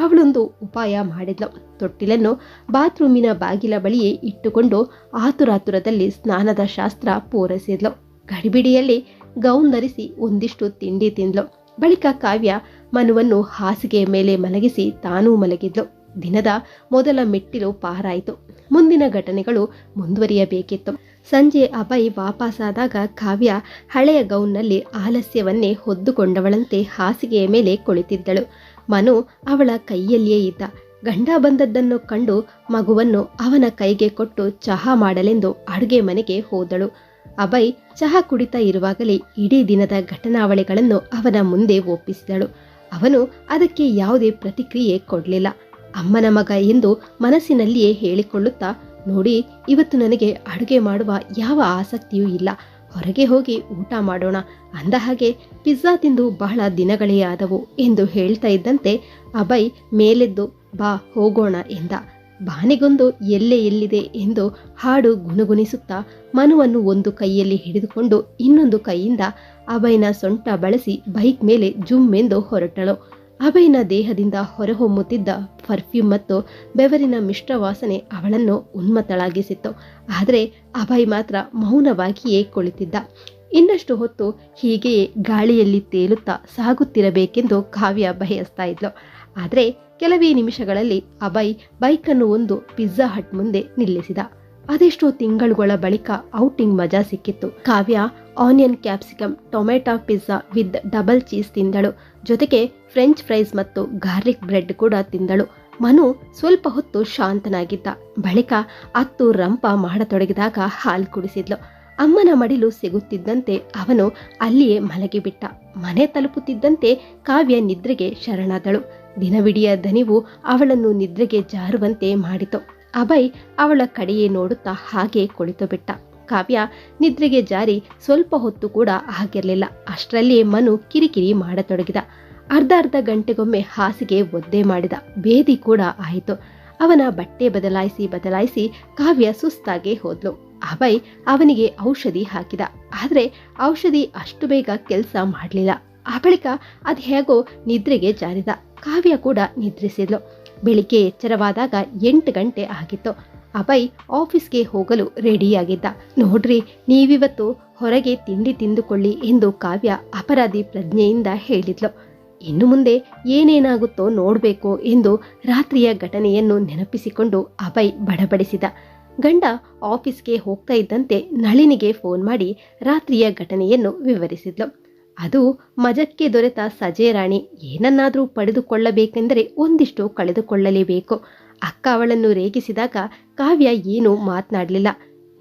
S1: ಅವಳೊಂದು ಉಪಾಯ ಮಾಡಿದ್ಲು. ತೊಟ್ಟಿಲನ್ನು ಬಾತ್ರೂಮಿನ ಬಾಗಿಲ ಬಳಿಯೇ ಇಟ್ಟುಕೊಂಡು ಆತುರಾತುರದಲ್ಲಿ ಸ್ನಾನದ ಶಾಸ್ತ್ರ ಪೂರೈಸಿದ್ಲು. ಗಡಿಬಿಡಿಯಲ್ಲಿ ಗೌನ್ ಧರಿಸಿ ಒಂದಿಷ್ಟು ತಿಂಡಿ ತಿಂದ್ಲು. ಬಳಿಕ ಕಾವ್ಯ ಮನುವನ್ನು ಹಾಸಿಗೆಯ ಮೇಲೆ ಮಲಗಿಸಿ ತಾನೂ ಮಲಗಿದ್ಲು. ದಿನದ ಮೊದಲ ಮೆಟ್ಟಿಲು ಪಾರಾಯಿತು. ಮುಂದಿನ ಘಟನೆಗಳು ಮುಂದುವರಿಯಬೇಕಿತ್ತು. ಸಂಜೆ ಅಭಯ್ ವಾಪಸ್ಸಾದಾಗ ಕಾವ್ಯ ಹಳೆಯ ಗೌನ್ನಲ್ಲಿ ಆಲಸ್ಯವನ್ನೇ ಹೊದ್ದುಕೊಂಡವಳಂತೆ ಹಾಸಿಗೆಯ ಮೇಲೆ ಕುಳಿತಿದ್ದಳು. ಮನು ಅವಳ ಕೈಯಲ್ಲಿಯೇ ಇದ್ದ. ಗಂಡ ಬಂದದ್ದನ್ನು ಕಂಡು ಮಗುವನ್ನು ಅವನ ಕೈಗೆ ಕೊಟ್ಟು ಚಹಾ ಮಾಡಲೆಂದು ಅಡುಗೆ ಮನೆಗೆ ಹೋದಳು. ಅಭಯ್ ಚಹಾ ಕುಡಿತಾ ಇರುವಾಗಲೇ ಇಡೀ ದಿನದ ಘಟನಾವಳಿಗಳನ್ನು ಅವನ ಮುಂದೆ ಒಪ್ಪಿಸಿದಳು. ಅವನು ಅದಕ್ಕೆ ಯಾವುದೇ ಪ್ರತಿಕ್ರಿಯೆ ಕೊಡಲಿಲ್ಲ. ಅಮ್ಮನ ಮಗ ಎಂದು ಮನಸ್ಸಿನಲ್ಲಿಯೇ ಹೇಳಿಕೊಳ್ಳುತ್ತಾ, ನೋಡಿ, ಇವತ್ತು ನನಗೆ ಅಡುಗೆ ಮಾಡುವ ಯಾವ ಆಸಕ್ತಿಯೂ ಇಲ್ಲ. ಹೊರಗೆ ಹೋಗಿ ಊಟ ಮಾಡೋಣ. ಅಂದ ಹಾಗೆ ಪಿಜ್ಜಾ ತಿಂದು ಬಹಳ ದಿನಗಳೇ ಆದವು ಎಂದು ಹೇಳ್ತಾ ಇದ್ದಂತೆ ಅಭಯ್ ಮೇಲೆದ್ದು, ಬಾ, ಹೋಗೋಣ ಎಂದ. ಬಾನೆಗೊಂದು ಎಲ್ಲೆ ಎಲ್ಲಿದೆ ಎಂದು ಹಾಡು ಗುಣಗುಣಿಸುತ್ತಾ ಮನುವನ್ನು ಒಂದು ಕೈಯಲ್ಲಿ ಹಿಡಿದುಕೊಂಡು ಇನ್ನೊಂದು ಕೈಯಿಂದ ಅಭಯ್ನ ಸೊಂಟ ಬಳಸಿ ಬೈಕ್ ಮೇಲೆ ಜುಮ್ ಎಂದು ಹೊರಟಳು. ಅಭಯ್ನ ದೇಹದಿಂದ ಹೊರಹೊಮ್ಮುತ್ತಿದ್ದ ಪರ್ಫ್ಯೂಮ್ ಮತ್ತು ಬೆವರಿನ ಮಿಶ್ರ ವಾಸನೆ ಅವಳನ್ನು ಉನ್ಮತ್ತಳಾಗಿಸಿತ್ತು. ಆದರೆ ಅಭಯ್ ಮಾತ್ರ ಮೌನವಾಗಿಯೇ ಕುಳಿತಿದ್ದ. ಇನ್ನಷ್ಟು ಹೊತ್ತು ಹೀಗೆಯೇ ಗಾಳಿಯಲ್ಲಿ ತೇಲುತ್ತಾ ಸಾಗುತ್ತಿರಬೇಕೆಂದು ಕಾವ್ಯ ಬಯಸ್ತಾ ಇದ್ಲು. ಆದರೆ ಕೆಲವೇ ನಿಮಿಷಗಳಲ್ಲಿ ಅಭಯ್ ಬೈಕನ್ನು ಒಂದು ಪಿಜ್ಜಾ ಹಟ್ ಮುಂದೆ ನಿಲ್ಲಿಸಿದ. ಅದೆಷ್ಟೋ ತಿಂಗಳುಗಳ ಬಳಿಕ ಔಟಿಂಗ್ ಮಜಾ ಸಿಕ್ಕಿತ್ತು. Kavya, onion capsicum tomato pizza with double cheese ತಿಂದಳು. ಜೊತೆಗೆ ಫ್ರೆಂಚ್ ಫ್ರೈಸ್ ಮತ್ತು ಗಾರ್ಲಿಕ್ ಬ್ರೆಡ್ ಕೂಡ ತಿಂದಳು. ಮನು ಸ್ವಲ್ಪ ಹೊತ್ತು ಶಾಂತನಾಗಿದ್ದ. ಬಳಿಕ ಅತ್ತು ರಂಪ ಮಾಡತೊಡಗಿದಾಗ ಹಾಲು ಕುಡಿಸಿದ್ಲು. ಅಮ್ಮನ ಮಡಿಲು ಸಿಗುತ್ತಿದ್ದಂತೆ ಅವನು ಅಲ್ಲಿಯೇ ಮಲಗಿಬಿಟ್ಟ. ಮನೆ ತಲುಪುತ್ತಿದ್ದಂತೆ ಕಾವ್ಯ ನಿದ್ರೆಗೆ ಶರಣಾದಳು. ದಿನವಿಡಿಯ ದನಿವು ಅವಳನ್ನು ನಿದ್ರೆಗೆ ಜಾರುವಂತೆ ಮಾಡಿತು. ಅಭಯ್ ಅವಳ ಕಡೆಯೇ ನೋಡುತ್ತಾ ಹಾಗೆ ಕುಳಿತು ಬಿಟ್ಟ. ಕಾವ್ಯ ನಿದ್ರೆಗೆ ಜಾರಿ ಸ್ವಲ್ಪ ಹೊತ್ತು ಕೂಡ ಆಗಿರಲಿಲ್ಲ. ಅಷ್ಟರಲ್ಲಿ ಮನು ಕಿರಿಕಿರಿ ಮಾಡತೊಡಗಿದ. ಅರ್ಧ ಅರ್ಧ ಗಂಟೆಗೊಮ್ಮೆ ಹಾಸಿಗೆ ಒದ್ದೆ ಮಾಡಿದ. ಬೇದಿ ಕೂಡ ಆಯಿತು. ಅವನ ಬಟ್ಟೆ ಬದಲಾಯಿಸಿ ಬದಲಾಯಿಸಿ ಕಾವ್ಯ ಸುಸ್ತಾಗೆ ಹೋದ್ಲು. ಅಭಯ್ ಅವನಿಗೆ ಔಷಧಿ ಹಾಕಿದ. ಆದರೆ ಔಷಧಿ ಅಷ್ಟು ಬೇಗ ಕೆಲಸ ಮಾಡಲಿಲ್ಲ. ಆ ಬಳಿಕ ಅದು ಹೇಗೋ ನಿದ್ರೆಗೆ ಜಾರಿದ. ಕಾವ್ಯ ಕೂಡ ನಿದ್ರಿಸಿದ್ಲು. ಬೆಳಿಗ್ಗೆ ಎಚ್ಚರವಾದಾಗ ಎಂಟು ಗಂಟೆ ಆಗಿತ್ತು. ಅಭಯ್ ಆಫೀಸ್ಗೆ ಹೋಗಲು ರೆಡಿಯಾಗಿದ್ದ. ನೋಡ್ರಿ, ನೀವಿವತ್ತು ಹೊರಗೆ ತಿಂಡಿ ತಿಂದುಕೊಳ್ಳಿ ಎಂದು ಕಾವ್ಯ ಅಪರಾಧಿ ಪ್ರಜ್ಞೆಯಿಂದ ಹೇಳಿದ್ಲು. ಇನ್ನು ಮುಂದೆ ಏನೇನಾಗುತ್ತೋ ನೋಡಬೇಕು ಎಂದು ರಾತ್ರಿಯ ಘಟನೆಯನ್ನು ನೆನಪಿಸಿಕೊಂಡು ಅಭಯ್ ಬಡಬಡಿಸಿದ ಗಂಡ ಆಫೀಸ್ಗೆ ಹೋಗ್ತಾ ಇದ್ದಂತೆ ನಳಿನಿಗೆ ಫೋನ್ ಮಾಡಿ ರಾತ್ರಿಯ ಘಟನೆಯನ್ನು ವಿವರಿಸಿದ್ಲು. ಅದು ಮಜಕ್ಕೆ ದೊರೆತ ಸಜೇರಾಣಿ ಏನನ್ನಾದರೂ ಪಡೆದುಕೊಳ್ಳಬೇಕೆಂದರೆ ಒಂದಿಷ್ಟು ಕಳೆದುಕೊಳ್ಳಲೇಬೇಕು. ಅಕ್ಕ ಅವಳನ್ನು ರೇಗಿಸಿದಾಗ ಕಾವ್ಯ ಏನೂ ಮಾತನಾಡಲಿಲ್ಲ.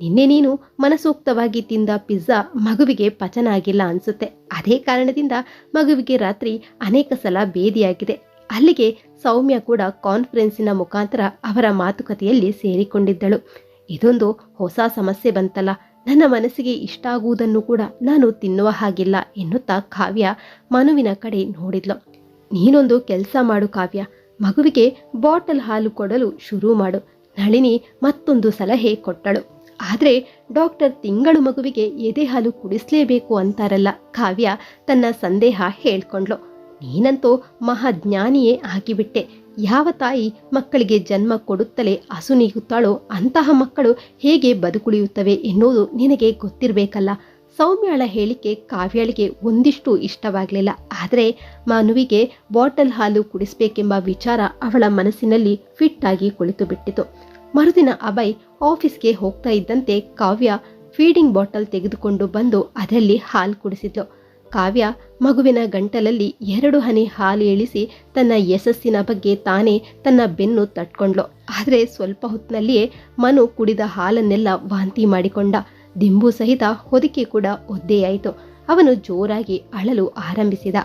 S1: ನಿನ್ನೆ ನೀನು ಮನಸೂಕ್ತವಾಗಿ ತಿಂದ ಪಿಜ್ಜಾ ಮಗುವಿಗೆ ಪಚನ ಆಗಿಲ್ಲ ಅನ್ಸುತ್ತೆ. ಅದೇ ಕಾರಣದಿಂದ ಮಗುವಿಗೆ ರಾತ್ರಿ ಅನೇಕ ಸಲ ಬೇದಿಯಾಗಿದೆ ಅಲ್ಲಿಗೆ ಸೌಮ್ಯ ಕೂಡ ಕಾನ್ಫರೆನ್ಸಿನ ಮುಖಾಂತರ ಅವರ ಮಾತುಕತೆಯಲ್ಲಿ ಸೇರಿಕೊಂಡಿದ್ದಳು. ಇದೊಂದು ಹೊಸ ಸಮಸ್ಯೆ ಬಂತಲ್ಲ. ನನ್ನ ಮನಸ್ಸಿಗೆ ಇಷ್ಟ ಆಗುವುದನ್ನು ಕೂಡ ನಾನು ತಿನ್ನುವ ಹಾಗಿಲ್ಲ ಎನ್ನುತ್ತಾ ಕಾವ್ಯ ಮನುವಿನ ಕಡೆ ನೋಡಿದ್ಲು. ನೀನೊಂದು ಕೆಲಸ ಮಾಡು ಕಾವ್ಯ. ಮಗುವಿಗೆ ಬಾಟಲ್ ಹಾಲು ಕೊಡಲು ಶುರು ಮಾಡು. ನಳಿನಿ ಮತ್ತೊಂದು ಸಲಹೆ ಕೊಟ್ಟಳು. ಆದರೆ ಡಾಕ್ಟರ್ ತಿಂಗಳು ಮಗುವಿಗೆ ಎದೆ ಹಾಲು ಕುಡಿಸಲೇಬೇಕು ಅಂತಾರಲ್ಲ ಕಾವ್ಯ ತನ್ನ ಸಂದೇಹ ಹೇಳ್ಕೊಂಡ್ಲು. ನೀನಂತೂ ಮಹಾಜ್ಞಾನಿಯೇ ಆಗಿಬಿಟ್ಟೆ. ಯಾವ ತಾಯಿ ಮಕ್ಕಳಿಗೆ ಜನ್ಮ ಕೊಡುತ್ತಲೇ ಅಸುನೀಗುತ್ತಾಳೋ ಅಂತಹ ಮಕ್ಕಳು ಹೇಗೆ ಬದುಕುಳಿಯುತ್ತವೆ ಎನ್ನುವುದು ನಿನಗೆ ಗೊತ್ತಿರಬೇಕಲ್ಲ. ಸೌಮ್ಯಾಳ ಹೇಳಿಕೆ ಕಾವ್ಯಾಳಿಗೆ ಒಂದಿಷ್ಟು ಇಷ್ಟವಾಗಲಿಲ್ಲ. ಆದರೆ ಮಾನುವಿಗೆ ಬಾಟಲ್ ಹಾಲು ಕುಡಿಸಬೇಕೆಂಬ ವಿಚಾರ ಅವಳ ಮನಸ್ಸಿನಲ್ಲಿ ಫಿಟ್ ಆಗಿ ಕುಳಿತು ಬಿಟ್ಟಿತು ಮರುದಿನ ಅಭಯ್ ಆಫೀಸ್ಗೆ ಹೋಗ್ತಾ ಇದ್ದಂತೆ ಕಾವ್ಯ ಫೀಡಿಂಗ್ ಬಾಟಲ್ ತೆಗೆದುಕೊಂಡು ಬಂದು ಅದರಲ್ಲಿ ಹಾಲು ಕುಡಿಸಿದ್ಲು. ಕಾವ್ಯ ಮಗುವಿನ ಗಂಟಲಲ್ಲಿ ಎರಡು ಹನಿ ಹಾಲು ಇಳಿಸಿ ತನ್ನ ಯಶಸ್ಸಿನ ಬಗ್ಗೆ ತಾನೇ ತನ್ನ ಬೆನ್ನು ತಟ್ಕೊಂಡ್ಲು. ಆದರೆ ಸ್ವಲ್ಪ ಹೊತ್ತಿನಲ್ಲಿಯೇ ಮನು ಕುಡಿದ ಹಾಲನ್ನೆಲ್ಲ ವಾಂತಿ ಮಾಡಿಕೊಂಡ. ದಿಂಬು ಸಹಿತ ಹೊದಿಕೆ ಕೂಡ ಒದ್ದೆಯಾಯಿತು ಅವನು ಜೋರಾಗಿ ಅಳಲು ಆರಂಭಿಸಿದ.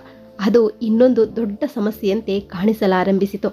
S1: ಅದು ಇನ್ನೊಂದು ದೊಡ್ಡ ಸಮಸ್ಯೆಯಂತೆ ಕಾಣಿಸಲಾರಂಭಿಸಿತು.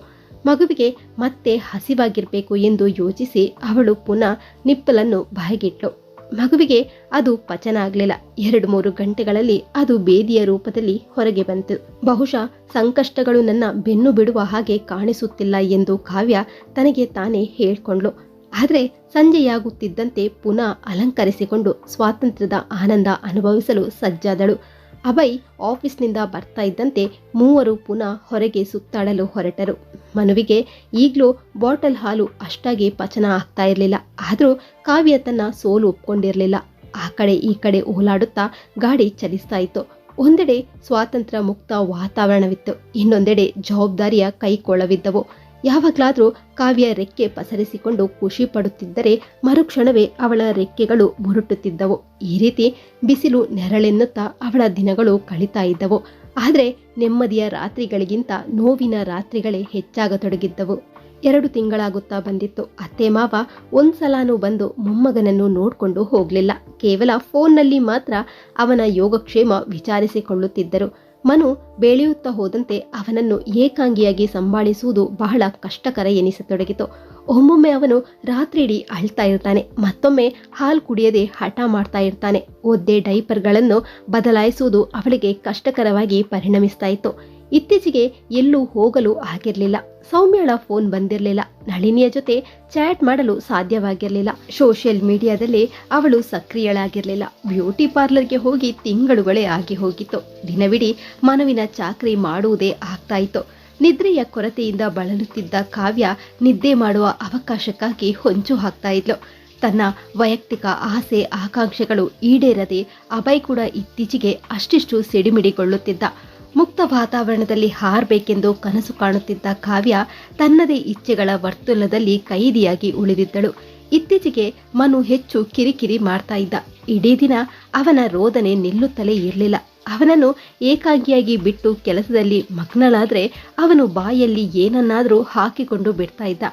S1: ಮಗುವಿಗೆ ಮತ್ತೆ ಹಸಿವಾಗಿರಬೇಕು ಎಂದು ಯೋಚಿಸಿ ಅವಳು ಪುನಃ ನಿಪ್ಪಲನ್ನು ಬಾಯಿಗಿಟ್ಲು. ಮಗುವಿಗೆ ಅದು ಪಚನ ಆಗಲಿಲ್ಲ. ಎರಡು ಮೂರು ಗಂಟೆಗಳಲ್ಲಿ ಅದು ಬೇದಿಯ ರೂಪದಲ್ಲಿ ಹೊರಗೆ ಬಂತು. ಬಹುಶಃ ಸಂಕಷ್ಟಗಳು ನನ್ನ ಬೆನ್ನು ಬಿಡುವ ಹಾಗೆ ಕಾಣಿಸುತ್ತಿಲ್ಲ ಎಂದು ಕಾವ್ಯ ತನಗೆ ತಾನೇ ಹೇಳ್ಕೊಂಡ್ಲು ಆದರೆ ಸಂಜೆಯಾಗುತ್ತಿದ್ದಂತೆ ಪುನಃ ಅಲಂಕರಿಸಿಕೊಂಡು ಸ್ವಾತಂತ್ರ್ಯದ ಆನಂದ ಅನುಭವಿಸಲು ಸಜ್ಜಾದಳು. ಅಭಯ್ ಆಫೀಸ್ನಿಂದ ಬರ್ತಾ ಇದ್ದಂತೆ ಮೂವರು ಪುನಃ ಹೊರಗೆ ಸುತ್ತಾಡಲು ಹೊರಟರು. ಮನುವಿಗೆ ಈಗಲೂ ಬಾಟಲ್ ಹಾಲು ಅಷ್ಟಾಗಿ ಪಚನ ಆಗ್ತಾ ಇರಲಿಲ್ಲ. ಆದರೂ ಕಾವ್ಯ ತನ್ನ ಸೋಲು ಒಪ್ಕೊಂಡಿರಲಿಲ್ಲ. ಆ ಕಡೆ ಈ ಕಡೆ ಓಲಾಡುತ್ತಾ ಗಾಡಿ ಚಲಿಸ್ತಾ ಇತ್ತು. ಒಂದೆಡೆ ಸ್ವಾತಂತ್ರ್ಯ ಮುಕ್ತ ವಾತಾವರಣವಿತ್ತು. ಇನ್ನೊಂದೆಡೆ ಜವಾಬ್ದಾರಿಯ ಕೈಕೊಳ್ಳವಿದ್ದವು ಯಾವಾಗಲಾದರೂ ಕಾವ್ಯ ರೆಕ್ಕೆ ಪಸರಿಸಿಕೊಂಡು ಖುಷಿ ಪಡುತ್ತಿದ್ದರೆ ಮರುಕ್ಷಣವೇ ಅವಳ ರೆಕ್ಕೆಗಳು ಮುರುಟುತ್ತಿದ್ದವು. ಈ ರೀತಿ ಬಿಸಿಲು ನೆರಳೆನ್ನುತ್ತಾ ಅವಳ ದಿನಗಳು ಕಳೀತಾ ಇದ್ದವು. ಆದರೆ ನೆಮ್ಮದಿಯ ರಾತ್ರಿಗಳಿಗಿಂತ ನೋವಿನ ರಾತ್ರಿಗಳೇ ಹೆಚ್ಚಾಗತೊಡಗಿದ್ದವು. ಎರಡು ತಿಂಗಳಾಗುತ್ತಾ ಬಂದಿತ್ತು. ಅತ್ತೆ ಮಾವ ಒಂದ್ಸಲಾನು ಬಂದು ಮೊಮ್ಮಗನನ್ನು ನೋಡಿಕೊಂಡು ಹೋಗಲಿಲ್ಲ. ಕೇವಲ ಫೋನ್ನಲ್ಲಿ ಮಾತ್ರ ಅವನ ಯೋಗಕ್ಷೇಮ ವಿಚಾರಿಸಿಕೊಳ್ಳುತ್ತಿದ್ದರು. ಮನು ಬೆಳೆಯುತ್ತಾ ಹೋದಂತೆ ಅವನನ್ನು ಏಕಾಂಗಿಯಾಗಿ ಸಂಭಾಳಿಸುವುದು ಬಹಳ ಕಷ್ಟಕರ ಎನಿಸತೊಡಗಿತು. ಒಮ್ಮೊಮ್ಮೆ ಅವನು ರಾತ್ರಿಯಿಡೀ ಅಳ್ತಾ ಇರ್ತಾನೆ, ಮತ್ತೊಮ್ಮೆ ಹಾಲು ಕುಡಿಯದೆ ಹಠ ಮಾಡ್ತಾ ಇರ್ತಾನೆ. ಒದ್ದೆ ಡೈಪರ್ಗಳನ್ನು ಬದಲಾಯಿಸುವುದು ಅವಳಿಗೆ ಕಷ್ಟಕರವಾಗಿ ಪರಿಣಮಿಸ್ತಾ ಇತ್ತು. ಇತ್ತೀಚೆಗೆ ಎಲ್ಲೂ ಹೋಗಲು ಆಗಿರಲಿಲ್ಲ. ಸೌಮ್ಯಳ ಫೋನ್ ಬಂದಿರಲಿಲ್ಲ. ನಳಿನಿಯ ಜೊತೆ ಚಾಟ್ ಮಾಡಲು ಸಾಧ್ಯವಾಗಿರಲಿಲ್ಲ. ಸೋಷಿಯಲ್ ಮೀಡಿಯಾದಲ್ಲಿ ಅವಳು ಸಕ್ರಿಯಳಾಗಿರಲಿಲ್ಲ. ಬ್ಯೂಟಿ ಪಾರ್ಲರ್ಗೆ ಹೋಗಿ ತಿಂಗಳುಗಳೇ ಆಗಿ ಹೋಗಿತ್ತು. ದಿನವಿಡೀ ಮನವಿನ ಚಾಕ್ರಿ ಮಾಡುವುದೇ ಆಗ್ತಾ ಇತ್ತು. ನಿದ್ರೆಯ ಕೊರತೆಯಿಂದ ಬಳಲುತ್ತಿದ್ದ ಕಾವ್ಯ ನಿದ್ದೆ ಮಾಡುವ ಅವಕಾಶಕ್ಕಾಗಿ ಹೊಂಚು ಹಾಕ್ತಾ ಇದ್ಲು. ತನ್ನ ವೈಯಕ್ತಿಕ ಆಸೆ ಆಕಾಂಕ್ಷೆಗಳು ಈಡೇರದೆ ಅಭಯ್ ಕೂಡ ಇತ್ತೀಚೆಗೆ ಅಷ್ಟಿಷ್ಟು ಸಿಡಿಮಿಡಿಗೊಳ್ಳುತ್ತಿದ್ದ. ಮುಕ್ತ ವಾತಾವರಣದಲ್ಲಿ ಹಾರಬೇಕೆಂದು ಕನಸು ಕಾಣುತ್ತಿದ್ದ ಕಾವ್ಯ ತನ್ನದೇ ಇಚ್ಛೆಗಳ ವರ್ತುಲದಲ್ಲಿ ಕೈದಿಯಾಗಿ ಉಳಿದಿದ್ದಳು. ಇತ್ತೀಚೆಗೆ ಮನು ಹೆಚ್ಚು ಕಿರಿಕಿರಿ ಮಾಡ್ತಾ ಇದ್ದ. ಇಡೀ ದಿನ ಅವನ ರೋದನೆ ನಿಲ್ಲುತ್ತಲೇ ಇರಲಿಲ್ಲ. ಅವನನ್ನು ಏಕಾಂಗಿಯಾಗಿ ಬಿಟ್ಟು ಕೆಲಸದಲ್ಲಿ ಮಗ್ನಳಾದ್ರೆ ಅವನು ಬಾಯಲ್ಲಿ ಏನನ್ನಾದರೂ ಹಾಕಿಕೊಂಡು ಬಿಡ್ತಾ ಇದ್ದ.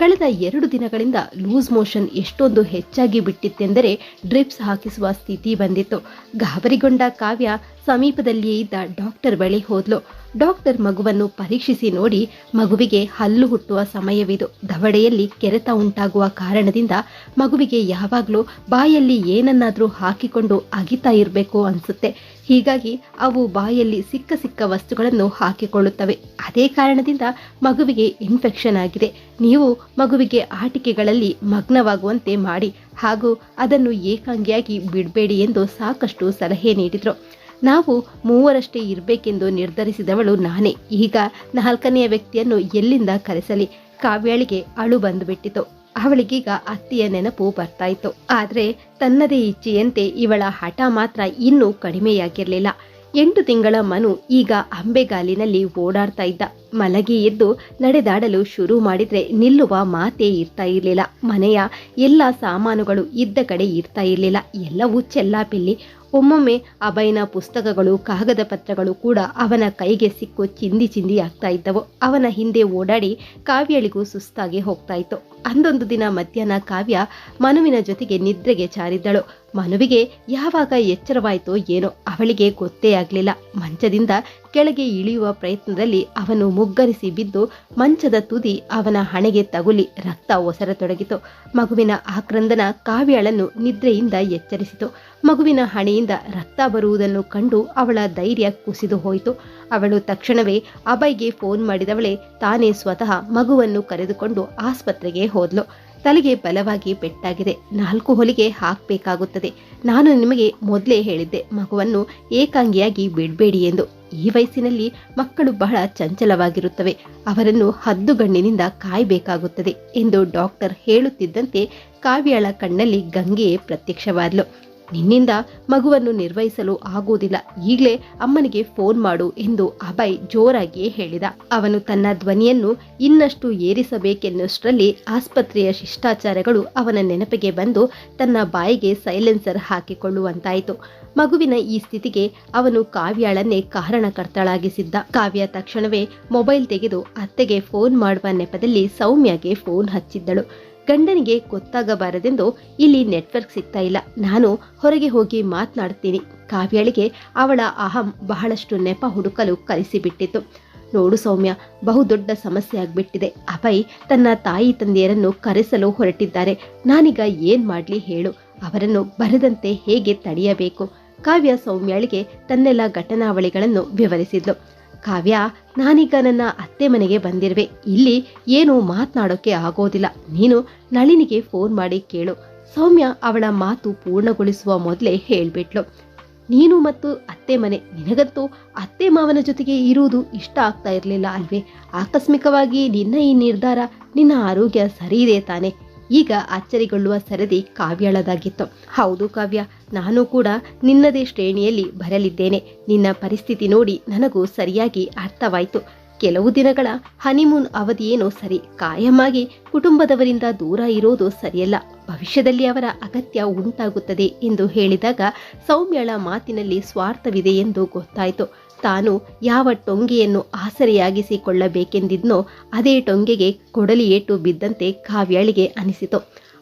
S1: ಕಳೆದ ಎರಡು ದಿನಗಳಿಂದ ಲೂಸ್ ಮೋಷನ್ ಎಷ್ಟೊಂದು ಹೆಚ್ಚಾಗಿ ಬಿಟ್ಟಿತ್ತೆಂದರೆ ಡ್ರಿಪ್ಸ್ ಹಾಕಿಸುವ ಸ್ಥಿತಿ ಬಂದಿತ್ತು. ಗಾಬರಿಗೊಂಡ ಕಾವ್ಯ ಸಮೀಪದಲ್ಲಿಯೇ ಇದ್ದ ಡಾಕ್ಟರ್ ಬಳಿ ಹೋದ್ಲು. ಡಾಕ್ಟರ್ ಮಗುವನ್ನು ಪರೀಕ್ಷಿಸಿ ನೋಡಿ ಮಗುವಿಗೆ ಹಲ್ಲು ಹುಟ್ಟುವ ಸಮಯವಿದು. ದವಡೆಯಲ್ಲಿ ಕೆರೆತ ಉಂಟಾಗುವ ಕಾರಣದಿಂದ ಮಗುವಿಗೆ ಯಾವಾಗಲೂ ಬಾಯಲ್ಲಿ ಏನನ್ನಾದರೂ ಹಾಕಿಕೊಂಡು ಅಗಿತಾ ಇರಬೇಕು ಅನ್ಸುತ್ತೆ. ಹೀಗಾಗಿ ಅವು ಬಾಯಲ್ಲಿ ಸಿಕ್ಕ ಸಿಕ್ಕ ವಸ್ತುಗಳನ್ನು ಹಾಕಿಕೊಳ್ಳುತ್ತವೆ. ಅದೇ ಕಾರಣದಿಂದ ಮಗುವಿಗೆ ಇನ್ಫೆಕ್ಷನ್ ಆಗಿದೆ. ನೀವು ಮಗುವಿಗೆ ಆಟಿಕೆಗಳಲ್ಲಿ ಮಗ್ನವಾಗುವಂತೆ ಮಾಡಿ ಹಾಗೂ ಅದನ್ನು ಏಕಾಂಗಿಯಾಗಿ ಬಿಡಬೇಡಿ ಎಂದು ಸಾಕಷ್ಟು ಸಲಹೆ ನೀಡಿದರು. ನಾವು ಮೂವರಷ್ಟೇ ಇರಬೇಕೆಂದು ನಿರ್ಧರಿಸಿದವಳು ನಾನೇ. ಈಗ ನಾಲ್ಕನೆಯ ವ್ಯಕ್ತಿಯನ್ನು ಎಲ್ಲಿಂದ ಕರೆಸಲಿ? ಕಾವ್ಯಾಳಿಗೆ ಅಳು ಬಂದುಬಿಟ್ಟಿತು. ಅವಳಿಗೀಗ ಅತ್ತಿಯ ನೆನಪು ಬರ್ತಾಯಿತ್ತು ಆದರೆ ತನ್ನದೇ ಇಚ್ಛೆಯಂತೆ ಇವಳ ಹಠ ಮಾತ್ರ ಇನ್ನೂ ಕಡಿಮೆಯಾಗಿರಲಿಲ್ಲ. ಎಂಟು ತಿಂಗಳ ಮನು ಈಗ ಅಂಬೆಗಾಲಿನಲ್ಲಿ ಓಡಾಡ್ತಾ ಇದ್ದ. ಮಲಗಿ ಎದ್ದು ನಡೆದಾಡಲು ಶುರು ಮಾಡಿದ್ರೆ ನಿಲ್ಲುವ ಮಾತೇ ಇರ್ತಾ ಇರಲಿಲ್ಲ. ಮನೆಯ ಎಲ್ಲ ಸಾಮಾನುಗಳು ಇದ್ದ ಕಡೆ ಇರ್ತಾ ಇರಲಿಲ್ಲ. ಎಲ್ಲವೂ ಚೆಲ್ಲಾಪಿಲ್ಲಿ ಒಮ್ಮೊಮ್ಮೆ ಅಭಯನ ಪುಸ್ತಕಗಳು, ಕಾಗದ ಪತ್ರಗಳು ಕೂಡ ಅವನ ಕೈಗೆ ಸಿಕ್ಕು ಚಿಂದಿ ಚಿಂದಿ ಆಗ್ತಾ ಇದ್ದವು. ಅವನ ಹಿಂದೆ ಓಡಾಡಿ ಕಾವ್ಯಳಿಗೂ ಸುಸ್ತಾಗಿ ಹೋಗ್ತಾ ಇತ್ತು ಅಂದೊಂದು ದಿನ ಮಧ್ಯಾಹ್ನ ಕಾವ್ಯ ಮನುವಿನ ಜೊತೆಗೆ ನಿದ್ರೆಗೆ ಜಾರಿದ್ದಳು. ಮನುವಿಗೆ ಯಾವಾಗ ಎಚ್ಚರವಾಯಿತೋ ಏನೋ ಅವಳಿಗೆ ಗೊತ್ತೇ ಆಗಲಿಲ್ಲ. ಮಂಚದಿಂದ ಕೆಳಗೆ ಇಳಿಯುವ ಪ್ರಯತ್ನದಲ್ಲಿ ಅವನು ಮುಗ್ಗರಿಸಿ ಬಿದ್ದು ಮಂಚದ ತುದಿ ಅವನ ಹಣೆಗೆ ತಗುಲಿ ರಕ್ತ ಒಸರತೊಡಗಿತು. ಮಗುವಿನ ಆಕ್ರಂದನ ಕಾವ್ಯಳನ್ನು ನಿದ್ರೆಯಿಂದ ಎಚ್ಚರಿಸಿತು. ಮಗುವಿನ ಹಣೆಯಿಂದ ರಕ್ತ ಬರುವುದನ್ನು ಕಂಡು ಅವಳ ಧೈರ್ಯ ಕುಸಿದು ಹೋಯಿತು. ಅವಳು ತಕ್ಷಣವೇ ಅಭಯ್ಗೆ ಫೋನ್ ಮಾಡಿದವಳೆ ತಾನೇ ಸ್ವತಃ ಮಗುವನ್ನು ಕರೆದುಕೊಂಡು ಆಸ್ಪತ್ರೆಗೆ ಹೋದ್ಲು. ತಲೆಗೆ ಬಲವಾಗಿ ಪೆಟ್ಟಾಗಿದೆ. ನಾಲ್ಕು ಹೊಲಿಗೆ ಹಾಕಬೇಕಾಗುತ್ತದೆ. ನಾನು ನಿಮಗೆ ಮೊದಲೇ ಹೇಳಿದ್ದೆ, ಮಗುವನ್ನು ಏಕಾಂಗಿಯಾಗಿ ಬಿಡಬೇಡಿ ಎಂದು. ಈ ವಯಸ್ಸಿನಲ್ಲಿ ಮಕ್ಕಳು ಬಹಳ ಚಂಚಲವಾಗಿರುತ್ತವೆ. ಅವರನ್ನು ಹದ್ದುಗಣ್ಣಿನಿಂದ ಕಾಯಬೇಕಾಗುತ್ತದೆ ಎಂದು ಡಾಕ್ಟರ್ ಹೇಳುತ್ತಿದ್ದಂತೆ ಕಾವ್ಯಾಳ ಕಣ್ಣಲ್ಲಿ ಗಂಗೆಯೇ ಪ್ರತ್ಯಕ್ಷವಾದ್ಲು. ನಿನ್ನಿಂದ ಮಗುವನ್ನು ನಿರ್ವಹಿಸಲು ಆಗುವುದಿಲ್ಲ. ಈಗಲೇ ಅಮ್ಮನಿಗೆ ಫೋನ್ ಮಾಡು ಎಂದು ಅಭಯ್ ಜೋರಾಗಿಯೇ ಹೇಳಿದ. ಅವನು ತನ್ನ ಧ್ವನಿಯನ್ನು ಇನ್ನಷ್ಟು ಏರಿಸಬೇಕೆನ್ನುವಷ್ಟರಲ್ಲಿ ಆಸ್ಪತ್ರೆಯ ಶಿಷ್ಟಾಚಾರಗಳು ಅವನ ನೆನಪಿಗೆ ಬಂದು ತನ್ನ ಬಾಯಿಗೆ ಸೈಲೆನ್ಸರ್ ಹಾಕಿಕೊಳ್ಳುವಂತಾಯಿತು. ಮಗುವಿನ ಈ ಸ್ಥಿತಿಗೆ ಅವನು ಕಾವ್ಯಾಳನ್ನೇ ಕಾರಣಕರ್ತಳಾಗಿಸಿದ್ದ. ಕಾವ್ಯ ತಕ್ಷಣವೇ ಮೊಬೈಲ್ ತೆಗೆದು ಅತ್ತೆಗೆ ಫೋನ್ ಮಾಡುವ ನೆಪದಲ್ಲಿ ಸೌಮ್ಯಗೆ ಫೋನ್ ಹಚ್ಚಿದ್ದಳು. ಗಂಡನಿಗೆ ಗೊತ್ತಾಗಬಾರದೆಂದು ಇಲ್ಲಿ ನೆಟ್ವರ್ಕ್ ಸಿಗ್ತಾ ಇಲ್ಲ. ನಾನು ಹೊರಗೆ ಹೋಗಿ ಮಾತನಾಡ್ತೀನಿ. ಕಾವ್ಯಳಿಗೆ ಅವಳ ಅಹಂ ಬಹಳಷ್ಟು ನೆಪ ಹುಡುಕಲು ಕಲಿಸಿಬಿಟ್ಟಿತು ನೋಡು ಸೌಮ್ಯ, ಬಹುದೊಡ್ಡ ಸಮಸ್ಯೆ ಆಗಿಬಿಟ್ಟಿದೆ. ಅಭಯ್ ತನ್ನ ತಾಯಿ ತಂದೆಯರನ್ನು ಕರೆಸಲು ಹೊರಟಿದ್ದಾರೆ. ನಾನೀಗ ಏನ್ ಮಾಡ್ಲಿ ಹೇಳು. ಅವರನ್ನು ಬರದಂತೆ ಹೇಗೆ ತಡೆಯಬೇಕು? ಕಾವ್ಯ ಸೌಮ್ಯಾಳಿಗೆ ತನ್ನೆಲ್ಲ ಘಟನಾವಳಿಗಳನ್ನು ವಿವರಿಸಿದ್ಲು. ಕಾವ್ಯ, ನಾನೀಗ ನನ್ನ ಅತ್ತೆ ಮನೆಗೆ ಬಂದಿರುವೆ. ಇಲ್ಲಿ ಏನು ಮಾತನಾಡೋಕೆ ಆಗೋದಿಲ್ಲ. ನೀನು ನಳಿನಿಗೆ ಫೋನ್ ಮಾಡಿ ಕೇಳು. ಸೌಮ್ಯ ಅವಳ ಮಾತು ಪೂರ್ಣಗೊಳಿಸುವ ಮೊದಲೇ ಹೇಳ್ಬಿಟ್ಲು. ನೀನು ಮತ್ತು ಅತ್ತೆ ಮನೆ, ನಿನಗಂತೂ ಅತ್ತೆ ಮಾವನ ಜೊತೆಗೆ ಇರುವುದು ಇಷ್ಟ ಆಗ್ತಾ ಇರಲಿಲ್ಲ ಅಲ್ವೇ? ಆಕಸ್ಮಿಕವಾಗಿ ನಿನ್ನ ಈ ನಿರ್ಧಾರ ನಿನ್ನ ಆರೋಗ್ಯ ಸರಿ ಇದೆ ತಾನೆ? ಈಗ ಅಚ್ಚರಿಗೊಳ್ಳುವ ಸರದಿ ಕಾವ್ಯಳದಾಗಿತ್ತು. ಹೌದು ಕಾವ್ಯ, ನಾನು ಕೂಡ ನಿನ್ನದೇ ಶ್ರೇಣಿಯಲ್ಲಿ ಬರಲಿದ್ದೇನೆ. ನಿನ್ನ ಪರಿಸ್ಥಿತಿ ನೋಡಿ ನನಗೂ ಸರಿಯಾಗಿ ಅರ್ಥವಾಯಿತು. ಕೆಲವು ದಿನಗಳ ಹನಿಮೂನ್ ಅವಧಿಯೇನೋ ಸರಿ ಕಾಯಮಾಗಿ ಕುಟುಂಬದವರಿಂದ ದೂರ ಇರೋದು ಸರಿಯಲ್ಲ. ಭವಿಷ್ಯದಲ್ಲಿ ಅವರ ಅಗತ್ಯ ಉಂಟಾಗುತ್ತದೆ ಎಂದು ಹೇಳಿದಾಗ ಸೌಮ್ಯಳ ಮಾತಿನಲ್ಲಿ ಸ್ವಾರ್ಥವಿದೆ ಎಂದು ಗೊತ್ತಾಯಿತು. ತಾನು ಯಾವ ಟೊಂಗೆಯನ್ನು ಆಸರೆಯಾಗಿಸಿಕೊಳ್ಳಬೇಕೆಂದಿದ್ನೋ ಅದೇ ಟೊಂಗೆಗೆ ಕೊಡಲಿ ಏಟು ಬಿದ್ದಂತೆ ಕಾವ್ಯಾಳಿಗೆ ಅನಿಸಿತು.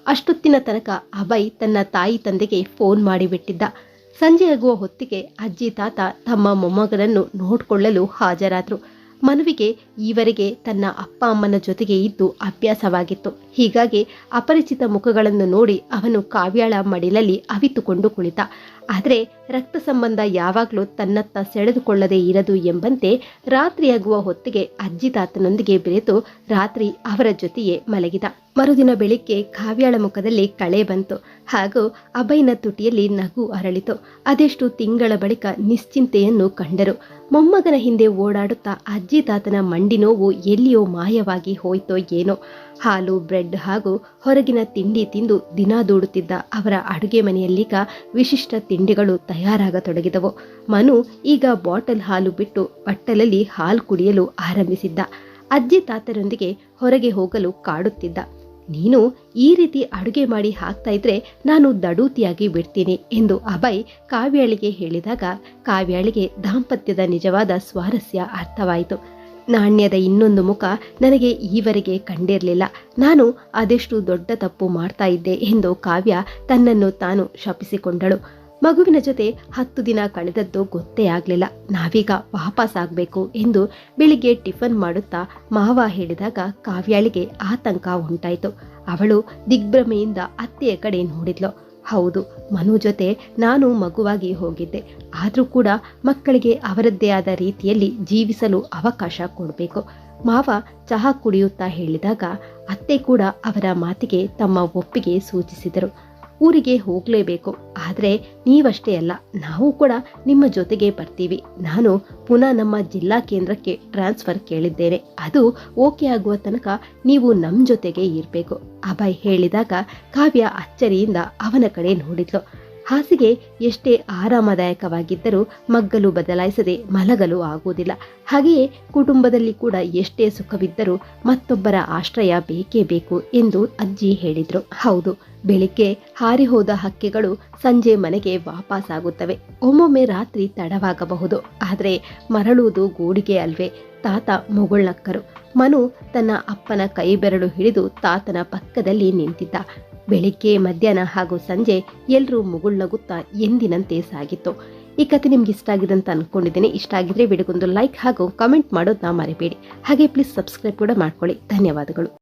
S1: ಅಷ್ಟೊತ್ತಿನ ತನಕ ಅಭಯ್ ತನ್ನ ತಾಯಿ ತಂದೆಗೆ ಫೋನ್ ಮಾಡಿಬಿಟ್ಟಿದ್ದ. ಸಂಜೆಯಾಗುವ ಹೊತ್ತಿಗೆ ಅಜ್ಜಿ ತಾತ ತಮ್ಮ ಮೊಮ್ಮಗನನ್ನು ನೋಡಿಕೊಳ್ಳಲು ಹಾಜರಾದರು. ಮನುವಿಗೆ ಈವರೆಗೆ ತನ್ನ ಅಪ್ಪ ಅಮ್ಮನ ಜೊತೆಗೆ ಇದ್ದು ಅಭ್ಯಾಸವಾಗಿತ್ತು. ಹೀಗಾಗಿ ಅಪರಿಚಿತ ಮುಖಗಳನ್ನು ನೋಡಿ ಅವನು ಕಾವ್ಯಾಳ ಮಡಿಲಲ್ಲಿ ಅವಿತುಕೊಂಡು ಕುಳಿತ. ಆದರೆ ರಕ್ತ ಸಂಬಂಧ ಯಾವಾಗಲೂ ತನ್ನತ್ತ ಸೆಳೆದುಕೊಳ್ಳದೇ ಇರದು ಎಂಬಂತೆ ರಾತ್ರಿಯಾಗುವ ಹೊತ್ತಿಗೆ ಅಜ್ಜಿ ತಾತನೊಂದಿಗೆ ಬೆರೆತು ರಾತ್ರಿ ಅವರ ಜೊತೆಯೇ ಮಲಗಿದ. ಮರುದಿನ ಬೆಳಿಗ್ಗೆ ಕಾವ್ಯಾಳ ಮುಖದಲ್ಲಿ ಕಳೆ ಬಂತು. ಹಾಗೂ ಅಭಯ್ನ ತುಟಿಯಲ್ಲಿ ನಗು ಅರಳಿತು. ಅದೆಷ್ಟು ತಿಂಗಳ ಬಳಿಕ ನಿಶ್ಚಿಂತೆಯನ್ನು ಕಂಡರು. ಮೊಮ್ಮಗನ ಹಿಂದೆ ಓಡಾಡುತ್ತಾ ಅಜ್ಜಿ ತಾತನ ಮಂಡಿ ನೋವು ಎಲ್ಲಿಯೋ ಮಾಯವಾಗಿ ಹೋಯ್ತೋ ಏನೋ. ಹಾಲು, ಬ್ರೆಡ್ ಹಾಗೂ ಹೊರಗಿನ ತಿಂಡಿ ತಿಂದು ದಿನ ದೂಡುತ್ತಿದ್ದ ಅವರ ಅಡುಗೆ ಮನೆಯಲ್ಲೀಗ ವಿಶಿಷ್ಟ ತಿಂಡಿಗಳು ತಯಾರಾಗತೊಡಗಿದವು. ಮನು ಈಗ ಬಾಟಲ್ ಹಾಲು ಬಿಟ್ಟು ಬಟ್ಟಲಲ್ಲಿ ಹಾಲು ಕುಡಿಯಲು ಆರಂಭಿಸಿದ್ದ. ಅಜ್ಜಿ ತಾತರೊಂದಿಗೆ ಹೊರಗೆ ಹೋಗಲು ಕಾಡುತ್ತಿದ್ದ. ನೀನು ಈ ರೀತಿ ಅಡುಗೆ ಮಾಡಿ ಹಾಕ್ತಾ ಇದ್ರೆ ನಾನು ದಡೂತಿಯಾಗಿ ಬಿಡ್ತೀನಿ ಎಂದು ಅಭಯ್ ಕಾವ್ಯಾಳಿಗೆ ಹೇಳಿದಾಗ ಕಾವ್ಯಾಳಿಗೆ ದಾಂಪತ್ಯದ ನಿಜವಾದ ಸ್ವಾರಸ್ಯ ಅರ್ಥವಾಯಿತು. ನಾಣ್ಯದ ಇನ್ನೊಂದು ಮುಖ ನನಗೆ ಈವರೆಗೆ ಕಂಡಿರಲಿಲ್ಲ. ನಾನು ಅದೆಷ್ಟು ದೊಡ್ಡ ತಪ್ಪು ಮಾಡ್ತಾ ಇದ್ದೆ ಎಂದು ಕಾವ್ಯ ತನ್ನನ್ನು ತಾನು ಶಪಿಸಿಕೊಂಡಳು. ಮಗುವಿನ ಜೊತೆ ಹತ್ತು ದಿನ ಕಳೆದದ್ದು ಗೊತ್ತೇ ಆಗ್ಲಿಲ್ಲ. ನಾವೀಗ ವಾಪಸ್ ಆಗಬೇಕು ಎಂದು ಬೆಳಿಗ್ಗೆ ಟಿಫನ್ ಮಾಡುತ್ತಾ ಮಾವ ಹೇಳಿದಾಗ ಕಾವ್ಯಾಳಿಗೆ ಆತಂಕ ಉಂಟಾಯಿತು. ಅವಳು ದಿಗ್ಭ್ರಮೆಯಿಂದ ಅತ್ತೆಯ ಕಡೆ ನೋಡಿದ್ಲು. ಹೌದು, ಮನು ಜೊತೆ ನಾನು ಮಗುವಾಗಿ ಹೋಗಿದ್ದೆ. ಆದರೂ ಕೂಡ ಮಕ್ಕಳಿಗೆ ಅವರದ್ದೇ ಆದ ರೀತಿಯಲ್ಲಿ ಜೀವಿಸಲು ಅವಕಾಶ ಕೊಡಬೇಕು. ಮಾವ ಚಹಾ ಕುಡಿಯುತ್ತಾ ಹೇಳಿದಾಗ ಅತ್ತೆ ಕೂಡ ಅವರ ಮಾತಿಗೆ ತಮ್ಮ ಒಪ್ಪಿಗೆ ಸೂಚಿಸಿದರು. ಊರಿಗೆ ಹೋಗಲೇಬೇಕು. ಆದರೆ ನೀವಷ್ಟೇ ಅಲ್ಲ, ನಾವು ಕೂಡ ನಿಮ್ಮ ಜೊತೆಗೆ ಬರ್ತೀವಿ. ನಾನು ಪುನಃ ನಮ್ಮ ಜಿಲ್ಲಾ ಕೇಂದ್ರಕ್ಕೆ ಟ್ರಾನ್ಸ್ಫರ್ ಕೇಳಿದ್ದೇನೆ. ಅದು ಓಕೆ ಆಗುವ ತನಕ ನೀವು ನಮ್ಮ ಜೊತೆಗೆ ಇರಬೇಕು. ಅಭಯ್ ಹೇಳಿದಾಗ ಕಾವ್ಯ ಅಚ್ಚರಿಯಿಂದ ಅವನ ಕಡೆ ನೋಡಿದ್ಲು. ಹಾಸಿಗೆ ಎಷ್ಟೇ ಆರಾಮದಾಯಕವಾಗಿದ್ದರೂ ಮಗ್ಗಲು ಬದಲಾಯಿಸದೆ ಮಲಗಲು ಆಗುವುದಿಲ್ಲ. ಹಾಗೆಯೇ ಕುಟುಂಬದಲ್ಲಿ ಕೂಡ ಎಷ್ಟೇ ಸುಖವಿದ್ದರೂ ಮತ್ತೊಬ್ಬರ ಆಶ್ರಯ ಬೇಕೇ ಬೇಕು ಎಂದು ಅಜ್ಜಿ ಹೇಳಿದ್ರು. ಹೌದು, ಬೆಳಿಗ್ಗೆ ಹಾರಿಹೋದ ಹಕ್ಕಿಗಳು ಸಂಜೆ ಮನೆಗೆ ವಾಪಸ್ಸಾಗುತ್ತವೆ. ಒಮ್ಮೊಮ್ಮೆ ರಾತ್ರಿ ತಡವಾಗಬಹುದು. ಆದರೆ ಮರಳುವುದು ಗೂಡಿಗೆ ಅಲ್ವೇ. ತಾತ ಮುಗುಳ್ನಕ್ಕರು. ಮನು ತನ್ನ ಅಪ್ಪನ ಕೈ ಬೆರಳು ಹಿಡಿದು ತಾತನ ಪಕ್ಕದಲ್ಲಿ ನಿಂತಿದ್ದ. ಬೆಳಿಗ್ಗೆ, ಮಧ್ಯಾಹ್ನ ಹಾಗೂ ಸಂಜೆ ಎಲ್ಲರೂ ಮುಗುಳ್ನಗುತ್ತಾ ಎಂದಿನಂತೆ ಸಾಗಿತ್ತು. ಈ ಕತೆ ನಿಮ್ಗೆ ಇಷ್ಟ ಆಗಿದೆ ಅಂತ ಅನ್ಕೊಂಡಿದ್ದೀನಿ. ಇಷ್ಟ ಆಗಿದ್ರೆ ವಿಡಿಯೋಗೊಂದು ಲೈಕ್ ಹಾಗೂ ಕಮೆಂಟ್ ಮಾಡೋದನ್ನ ಮರಿಬೇಡಿ. ಹಾಗೆ ಪ್ಲೀಸ್ ಸಬ್ಸ್ಕ್ರೈಬ್ ಕೂಡ ಮಾಡ್ಕೊಳ್ಳಿ. ಧನ್ಯವಾದಗಳು.